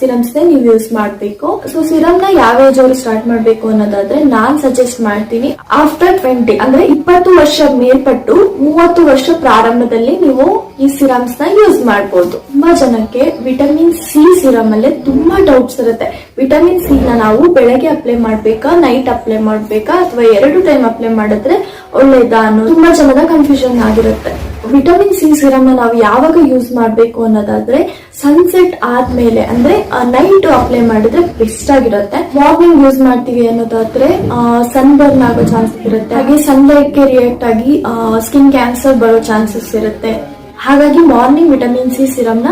ಸಿರಮ್ಸ್ ನೀವು ಯೂಸ್ ಮಾಡಬೇಕು. ಸೊ ಸಿರಮ್ನ ಯಾವ ಏಜ್ ಅವರು ಸ್ಟಾರ್ಟ್ ಮಾಡಬೇಕು ಅನ್ನೋದಾದ್ರೆ ನಾನ್ ಸಜೆಸ್ಟ್ ಮಾಡ್ತೀನಿ ಆಫ್ಟರ್ ಟ್ವೆಂಟಿ ಅಂದ್ರೆ ಇಪ್ಪತ್ತು ವರ್ಷ ಮೇಲ್ಪಟ್ಟು ಮೂವತ್ತು ವರ್ಷ ಪ್ರಾರಂಭದಲ್ಲಿ ನೀವು ಈ ಸಿರಮ್ಸ್ನ ಯೂಸ್ ಮಾಡಬಹುದು ತುಂಬಾ ಜನಕ್ಕೆ ವಿಟಮಿನ್ ಸಿ ಸಿರಮ್ ಅಲ್ಲೇ ತುಂಬಾ ಡೌಟ್ಸ್ ಇರುತ್ತೆ. ವಿಟಮಿನ್ ಸಿ ನ ನಾವು ಬೆಳಗ್ಗೆ ಅಪ್ಲೈ ಮಾಡ್ಬೇಕಾ ನೈಟ್ ಅಪ್ಲೈ ಮಾಡ್ಬೇಕಾ, ಅಥವಾ ಎರಡು ಟೈಮ್ ಅಪ್ಲೈ ಮಾಡಿದ್ರೆ ಒಳ್ಳೇದಾ ಅನ್ನೋದು ತುಂಬಾ ಜನದ ಕನ್ಫ್ಯೂಷನ್ ಆಗಿರುತ್ತೆ. ವಿಟಮಿನ್ ಸಿ ಸಿರಮ್ನ ನಾವು ಯಾವಾಗ ಯೂಸ್ ಮಾಡಬೇಕು ಅನ್ನೋದಾದ್ರೆ ಸನ್ಸೆಟ್ ಆದ್ಮೇಲೆ, ಅಂದ್ರೆ ನೈಟ್ ಅಪ್ಲೈ ಮಾಡಿದ್ರೆ ಬೆಸ್ಟ್ ಆಗಿರುತ್ತೆ. ಮಾರ್ನಿಂಗ್ ಯೂಸ್ ಮಾಡ್ತೀವಿ ಅನ್ನೋದಾದ್ರೆ ಸನ್ ಬರ್ನ್ ಆಗೋ ಚಾನ್ಸಸ್ ಇರುತ್ತೆ. ಹಾಗೆ ಸನ್ಲೈಟ್ಗೆ ರಿಯಾಕ್ಟ್ ಆಗಿ ಸ್ಕಿನ್ ಕ್ಯಾನ್ಸರ್ ಬರೋ ಚಾನ್ಸಸ್ ಇರುತ್ತೆ. ಹಾಗಾಗಿ ಮಾರ್ನಿಂಗ್ ವಿಟಮಿನ್ ಸಿ ಸಿರಮ್ನ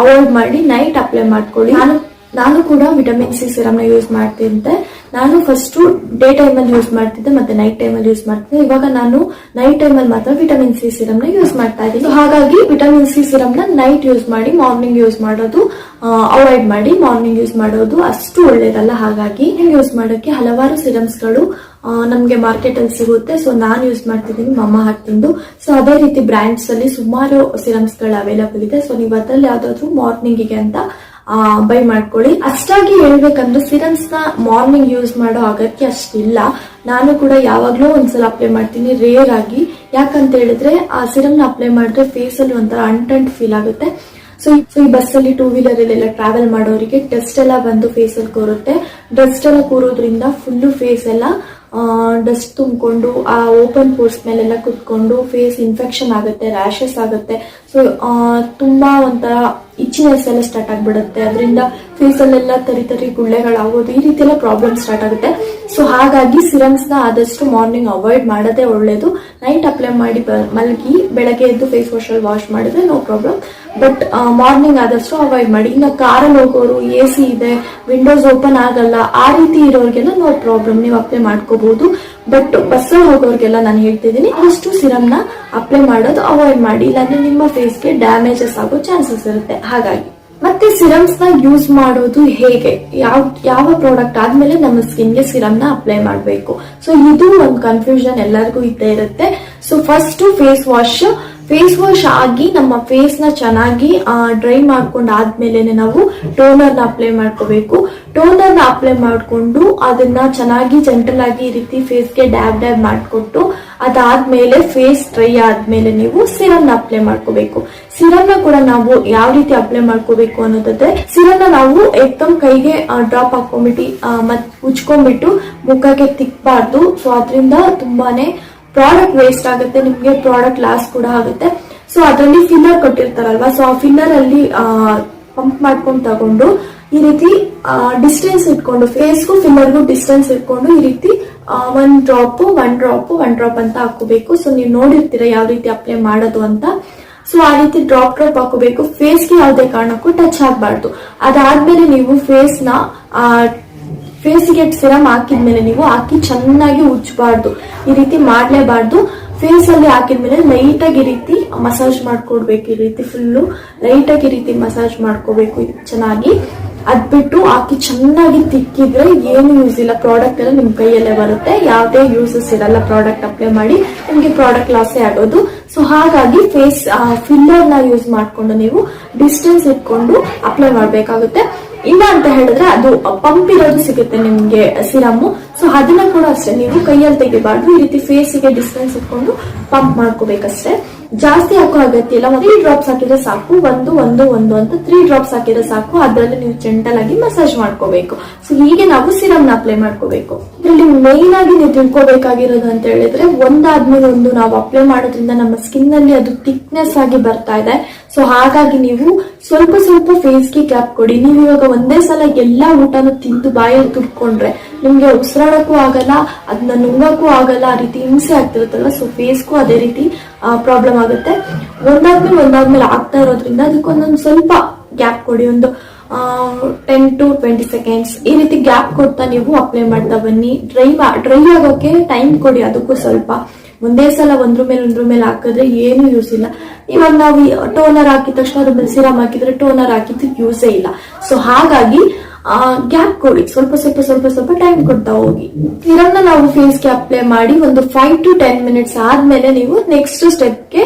ಅವಾಯ್ಡ್ ಮಾಡಿ ನೈಟ್ ಅಪ್ಲೈ ಮಾಡ್ಕೊಳ್ಳಿ. ನಾನು ನಾನು ಕೂಡ ವಿಟಮಿನ್ ಸಿ ಸಿರಮ್ನ ಯೂಸ್ ಮಾಡ್ತಿದ್ದೆ. ನಾನು ಫಸ್ಟ್ ಡೇ ಟೈಮ್ ಅಲ್ಲಿ ಯೂಸ್ ಮಾಡ್ತಿದ್ದೆ ಮತ್ತೆ ನೈಟ್ ಟೈಮ್ ಅಲ್ಲಿ ಯೂಸ್ ಮಾಡ್ತಿದ್ದೆ. ಇವಾಗ ನಾನು ನೈಟ್ ಟೈಮ್ ಅಲ್ಲಿ ಮಾತ್ರ ವಿಟಮಿನ್ ಸಿ ಸಿರಮ್ನ ಯೂಸ್ ಮಾಡ್ತಾ ಇದ್ದೀನಿ. ಹಾಗಾಗಿ ವಿಟಮಿನ್ ಸಿ ಸಿರಮ್ನ ನೈಟ್ ಯೂಸ್ ಮಾಡಿ ಮಾರ್ನಿಂಗ್ ಯೂಸ್ ಮಾಡೋದು ಅವಾಯ್ಡ್ ಮಾಡಿ ಮಾರ್ನಿಂಗ್ ಯೂಸ್ ಮಾಡೋದು ಅಷ್ಟು ಒಳ್ಳೇದಲ್ಲ. ಹಾಗಾಗಿ ಯೂಸ್ ಮಾಡೋಕೆ ಹಲವಾರು ಸಿರಮ್ಸ್ಗಳು ಆ, ನಮ್ಗೆ ಮಾರ್ಕೆಟ್ ಅಲ್ಲಿ ಸಿಗುತ್ತೆ. ಸೊ ನಾನು ಯೂಸ್ ಮಾಡ್ತಿದ್ದೀನಿ ಮಮ್ಮ ಹಾಕ್ತಿಂದು ಸೊ ಅದೇ ರೀತಿ ಬ್ರ್ಯಾಂಡ್ಸ್ ಅಲ್ಲಿ ಸುಮಾರು ಸಿರಮ್ಸ್ಗಳು ಅವೈಲಬಲ್ ಇದೆ. ಸೊ ನೀವು ಅದ್ರಲ್ಲಿ ಯಾವ್ದಾದ್ರು ಮಾರ್ನಿಂಗಿಗೆ ಅಂತ ಬೈ ಮಾಡ್ಕೊಳ್ಳಿ. ಅಷ್ಟಾಗಿ ಹೇಳ್ಬೇಕಂದ್ರೆ ಸಿರಮ್ಸ್ನ ಮಾರ್ನಿಂಗ್ ಯೂಸ್ ಮಾಡೋ ಅಗತ್ಯ ಅಷ್ಟಿಲ್ಲ. ನಾನು ಕೂಡ ಯಾವಾಗ್ಲೂ ಒಂದ್ಸಲ ಅಪ್ಲೈ ಮಾಡ್ತೀನಿ ರೇರ್ ಆಗಿ. ಯಾಕಂತ ಹೇಳಿದ್ರೆ, ಆ ಸಿರಮ್ನ ಅಪ್ಲೈ ಮಾಡಿದ್ರೆ ಫೇಸ್ ಅಲ್ಲಿ ಒಂಥರ ಅಂಟಂಟ್ ಫೀಲ್ ಆಗುತ್ತೆ. ಸೊ ಈ ಬಸ್ ಅಲ್ಲಿ ಟೂ ವೀಲರ್ ಎಲ್ಲ ಟ್ರಾವೆಲ್ ಮಾಡೋರಿಗೆ ಡಸ್ಟ್ ಎಲ್ಲ ಬಂದು ಫೇಸ್ ಅಲ್ಲಿ ಕೂರುತ್ತೆ. ಡಸ್ಟ್ ಎಲ್ಲ ಕೂರೋದ್ರಿಂದ ಫುಲ್ಲು ಫೇಸ್ ಎಲ್ಲ ಡಸ್ಟ್ ತುಂಬಿಕೊಂಡು ಆ ಓಪನ್ ಪೋರ್ಸ್ ಮೇಲೆಲ್ಲ ಕುತ್ಕೊಂಡು ಫೇಸ್ ಇನ್ಫೆಕ್ಷನ್ ಆಗುತ್ತೆ ರ್ಯಾಷಸ್ ಆಗುತ್ತೆ. ಸೊ ತುಂಬಾ ಒಂಥರ ಇಚ್ಚಿನೆಸ್ ಎಲ್ಲ ಸ್ಟಾರ್ಟ್ ಆಗಿಬಿಡುತ್ತೆ. ಅದರಿಂದ ಫೇಸ್ ಅಲ್ಲೆಲ್ಲ ತರಿ ತರಿ ಗುಳ್ಳೆಗಳಾಗೋದು, ಈ ರೀತಿ ಎಲ್ಲ ಪ್ರಾಬ್ಲಮ್ ಸ್ಟಾರ್ಟ್ ಆಗುತ್ತೆ. ಸೊ ಹಾಗಾಗಿ ಸಿರಮ್ಸ್ನ ಆದಷ್ಟು ಮಾರ್ನಿಂಗ್ ಅವಾಯ್ಡ್ ಮಾಡೋದೇ ಒಳ್ಳೇದು. ನೈಟ್ ಅಪ್ಲೈ ಮಾಡಿ ಮಲಗಿ, ಬೆಳಗ್ಗೆ ಎದ್ದು ಫೇಸ್ ವಾಶ್ ಅಲ್ಲಿ ವಾಶ್ ಮಾಡಿದ್ರೆ ನೋ ಪ್ರಾಬ್ಲಮ್ ಬಟ್ ಮಾರ್ನಿಂಗ್ ಆದಷ್ಟು ಅವಾಯ್ಡ್ ಮಾಡಿ. ಇನ್ನು ಕಾರಲ್ಲಿ ಹೋಗೋರು ಎ ಸಿ ಇದೆ ವಿಂಡೋಸ್ ಓಪನ್ ಆಗಲ್ಲ, ಆ ರೀತಿ ಇರೋರಿಗೆಲ್ಲ ನೋ ಪ್ರಾಬ್ಲಮ್ ನೀವು ಅಪ್ಲೈ ಮಾಡ್ಕೋಬಹುದು ಬಟ್ ಬಸ್ಸಲ್ಲಿ ಹೋಗೋರ್ಗೆಲ್ಲ ನಾನು ಹೇಳ್ತಿದ್ದೀನಿ, ಅಷ್ಟು ಸಿರಮ್ನ ಅಪ್ಲೈ ಮಾಡೋದು ಅವಾಯ್ಡ್ ಮಾಡಿ. ಇಲ್ಲಾಂದ್ರೆ ನಿಮ್ಮ ಫೇಸ್ಗೆ ಡ್ಯಾಮೇಜಸ್ ಆಗೋ ಚಾನ್ಸಸ್ ಇರುತ್ತೆ. ಹಾಗಾಗಿ, ಮತ್ತೆ ಸಿರಮ್ಸ್ನ ಯೂಸ್ ಮಾಡೋದು ಹೇಗೆ? ಯಾವ ಯಾವ ಪ್ರಾಡಕ್ಟ್ ಆದ್ಮೇಲೆ ನಮ್ಮ ಸ್ಕಿನ್ಗೆ ಸಿರಮ್ನ ಅಪ್ಲೈ ಮಾಡಬೇಕು? ಸೊ ಇದು ಒಂದು ಕನ್ಫ್ಯೂಷನ್ ಎಲ್ಲರಿಗೂ ಇದ್ದೇ ಇರುತ್ತೆ. So first face wash face wash ಆಗಿ, ನಮ್ಮ ಫೇಸ್ನ ಚೆನ್ನಾಗಿ ಡ್ರೈ ಮಾಡ್ಕೊಂಡು ಆದ್ಮೇಲೆ ನಾವು ಟೋನರ್ ಅಪ್ಲೈ ಮಾಡ್ಕೋಬೇಕು. ಟೋನರ್ ಅಪ್ಲೈ ಮಾಡ್ಕೊಂಡು ಅದನ್ನ ಚೆನ್ನಾಗಿ ಜೆಂಟಲ್ ಆಗಿ ಈ ರೀತಿ ಫೇಸ್ಗೆ ಡ್ಯಾಬ್ ಡ್ಯಾಬ್ ಮಾಡಿಕೊಟ್ಟು, ಅದಾದ್ಮೇಲೆ ಫೇಸ್ ಡ್ರೈ ಆದ್ಮೇಲೆ ನೀವು ಸಿರಮ್ ಅಪ್ಲೈ ಮಾಡ್ಕೋಬೇಕು. ಸಿರಮ್ನ ಕೂಡ ನಾವು ಯಾವ ರೀತಿ ಅಪ್ಲೈ ಮಾಡ್ಕೋಬೇಕು ಅನ್ನೋದಾದ್ರೆ ಸಿರಮ್ನ ನಾವು ಎಕ್ದಮ್ ಕೈಗೆ ಡ್ರಾಪ್ ಹಾಕೊಂಡ್ಬಿಟ್ಟು ಮತ್ ಉಜ್ಕೊಂಡ್ಬಿಟ್ಟು ಮುಖಕ್ಕೆ ತಿಕ್ಬಾರ್ದು. ಸೊ ಅದರಿಂದ ತುಂಬಾನೇ ಪ್ರಾಡಕ್ಟ್ ವೇಸ್ಟ್ ಆಗುತ್ತೆ, ನಿಮ್ಗೆ ಪ್ರಾಡಕ್ಟ್ ಲಾಸ್ ಕೂಡ ಆಗುತ್ತೆ. ಸೊ ಅದರಲ್ಲಿ ಫಿಲ್ಲರ್ ಕೊಟ್ಟಿರ್ತಾರಲ್ವಾ? ಸೊ ಆ ಫಿಲ್ಲರ್ ಅಲ್ಲಿ ಪಂಪ್ ಮಾಡ್ಕೊಂಡು ತಗೊಂಡು ಈ ರೀತಿ ಡಿಸ್ಟೆನ್ಸ್ ಇಟ್ಕೊಂಡು ಫೇಸ್ಗೂ ಫಿಲ್ಲರ್ಗೂ ಡಿಸ್ಟೆನ್ಸ್ ಇಟ್ಕೊಂಡು ಈ ರೀತಿ one drop one drop one drop ಅಂತ ಹಾಕೋಬೇಕು ಸೊ ನೀವು ನೋಡಿರ್ತೀರ ಯಾವ ರೀತಿ ಅಪ್ಲೈ ಮಾಡೋದು ಅಂತ. ಸೊ ಆ ರೀತಿ ಡ್ರಾಪ್ ಡ್ರಾಪ್ ಹಾಕೋಬೇಕು ಫೇಸ್ಗೆ ಯಾವುದೇ ಕಾರಣಕ್ಕೂ ಟಚ್ ಆಗಬಾರ್ದು. ಅದಾದ್ಮೇಲೆ ನೀವು ಫೇಸ್ನ ಫೇಸಿಗೆ ಸಿರಮ್ ಹಾಕಿದ್ಮೇಲೆ ನೀವು ಹಾಕಿ ಚೆನ್ನಾಗಿ ಉಜ್ಜಬಾರ್ದು ಈ ರೀತಿ ಮಾಡಲೇಬಾರ್ದು. ಫೇಸ್ ಅಲ್ಲಿ ಹಾಕಿದ್ಮೇಲೆ ಲೈಟ್ ಆಗಿ ರೀತಿ ಮಸಾಜ್ ಮಾಡ್ಕೊಡ್ಬೇಕು. ಈ ರೀತಿ ಫುಲ್ಲು ಲೈಟ್ ಆಗಿ ರೀತಿ ಮಸಾಜ್ ಮಾಡ್ಕೋಬೇಕು ಚೆನ್ನಾಗಿ. ಅದ್ಬಿಟ್ಟು ಹಾಕಿ ಚೆನ್ನಾಗಿ ತಿಕ್ಕಿದ್ರೆ ಏನು ಯೂಸ್ ಇಲ್ಲ. ಪ್ರಾಡಕ್ಟ್ ಎಲ್ಲ ನಿಮ್ ಕೈಯಲ್ಲೇ ಬರುತ್ತೆ. ಯಾವುದೇ ಯೂಸಸ್ ಇರಲ್ಲ. ಪ್ರಾಡಕ್ಟ್ ಅಪ್ಲೈ ಮಾಡಿ ನಿಮ್ಗೆ ಪ್ರಾಡಕ್ಟ್ ಲಾಸೇ ಆಗೋದು. ಸೊ ಹಾಗಾಗಿ ಫೇಸ್ ಫಿಲ್ಲರ್ನ ಯೂಸ್ ಮಾಡ್ಕೊಂಡು ನೀವು ಡಿಸ್ಟೆನ್ಸ್ ಇಟ್ಕೊಂಡು ಅಪ್ಲೈ ಮಾಡ್ಬೇಕಾಗುತ್ತೆ. ಇಲ್ಲ ಅಂತ ಹೇಳಿದ್ರೆ ಅದು ಪಂಪ್ ಇರೋದು ಸಿಗುತ್ತೆ ನಿಮ್ಗೆ ಸಿರಮ್. ಸೊ ಅದನ್ನ ಕೂಡ ಅಷ್ಟೇ, ನೀವು ಕೈಯಲ್ಲಿ ತೆಗಿಬಾರ್ದು. ಈ ರೀತಿ ಫೇಸ್ಗೆ ಡಿಸ್ಟೆನ್ಸ್ ಇಟ್ಕೊಂಡು ಪಂಪ್ ಮಾಡ್ಕೋಬೇಕಷ್ಟೇ. ಜಾಸ್ತಿ ಹಾಕೋ ಅಗತ್ಯ ಇಲ್ಲ. ತ್ರೀ ಡ್ರಾಪ್ಸ್ ಹಾಕಿದ್ರೆ ಸಾಕು. ಒಂದು ಒಂದು ಒಂದು ಅಂತ ತ್ರೀ ಡ್ರಾಪ್ಸ್ ಹಾಕಿದ್ರೆ ಸಾಕು. ಅದರಲ್ಲಿ ನೀವು ಜೆಂಟಲ್ ಆಗಿ ಮಸಾಜ್ ಮಾಡ್ಕೋಬೇಕು. ಸೊ ಹೀಗೆ ನಾವು ಸಿರಮ್ನ ಅಪ್ಲೈ ಮಾಡ್ಕೋಬೇಕು. ಇದರಲ್ಲಿ ಮೇನ್ ಆಗಿ ನೀವು ತಿಳ್ಕೊಬೇಕಾಗಿರೋದು ಅಂತ ಹೇಳಿದ್ರೆ, ಒಂದಾದ್ಮೇಲೆ ಒಂದು ನಾವು ಅಪ್ಲೈ ಮಾಡೋದ್ರಿಂದ ನಮ್ಮ ಸ್ಕಿನ್ ಅಲ್ಲಿ ಅದು ಥಿಕ್ನೆಸ್ ಆಗಿ ಬರ್ತಾ ಇದೆ. ಸೊ ಹಾಗಾಗಿ ನೀವು ಸ್ವಲ್ಪ ಸ್ವಲ್ಪ ಫೇಸ್ಗೆ ಕ್ಯಾಪ್ ಕೊಡಿ. ನೀವು ಇವಾಗ ಒಂದೇ ಸಲ ಎಲ್ಲಾ ಊಟನೂ ತಿಂದು ಬಾಯಲ್ಲಿ ತುರ್ಕೊಂಡ್ರೆ ನಿಮ್ಗೆ ಉಸಿರಾಡಕ್ಕೂ ಆಗಲ್ಲ ಅದನ್ನ ನುಂಗಕ್ಕೂ ಆಗಲ್ಲ, ಆ ರೀತಿ ಹಿಂಸೆ ಆಗ್ತಿರುತ್ತಲ್ಲ ಸೊ ಫೇಸ್ಗೂ ಅದೇ ರೀತಿ ಪ್ರಾಬ್ಲಮ್ ಆಗುತ್ತೆ. ಒಂದಾದ್ಮೇಲೆ ಒಂದಾದ್ಮೇಲೆ ಆಗ್ತಾ ಇರೋದ್ರಿಂದ ಅದಕ್ಕೊಂದೊಂದು ಸ್ವಲ್ಪ ಗ್ಯಾಪ್ ಕೊಡಿ. ಒಂದು ಟೆನ್ ಟು ಟ್ವೆಂಟಿ ಸೆಕೆಂಡ್ಸ್ ಈ ರೀತಿ ಗ್ಯಾಪ್ ಕೊಡ್ತಾ ನೀವು ಅಪ್ಲೈ ಮಾಡ್ತಾ ಬನ್ನಿ. ಡ್ರೈ ಡ್ರೈ ಆಗೋಕೆ ಟೈಮ್ ಕೊಡಿ. ಅದಕ್ಕೂ ಸ್ವಲ್ಪ. ಒಂದೇ ಸಲ ಒಂದ್ರ ಮೇಲೆ ಒಂದ್ರ ಮೇಲೆ ಹಾಕಿದ್ರೆ ಏನು ಯೂಸ್ ಇಲ್ಲ. ಇವಾಗ ನಾವು ಟೋನರ್ ಹಾಕಿದ ತಕ್ಷಣ ಅದ್ರ ಮೇಲೆ ಸಿರಮ್ ಹಾಕಿದ್ರೆ ಟೋನರ್ ಹಾಕಿದ್ರೆ ಯೂಸೇ ಇಲ್ಲ. ಸೊ ಹಾಗಾಗಿ ಗ್ಯಾಪ್ ಕೊಡಿ. ಸ್ವಲ್ಪ ಸ್ವಲ್ಪ ಸ್ವಲ್ಪ ಸ್ವಲ್ಪ ಟೈಮ್ ಕೊಡ್ತಾ ಹೋಗಿ. ಇದನ್ನ ನಾವು ಫೇಸ್ಗೆ ಅಪ್ಲೈ ಮಾಡಿ ಒಂದು ಫೈವ್ ಟು ಟೆನ್ ಮಿನಿಟ್ಸ್ ಆದ್ಮೇಲೆ ನೀವು ನೆಕ್ಸ್ಟ್ ಸ್ಟೆಪ್ಗೆ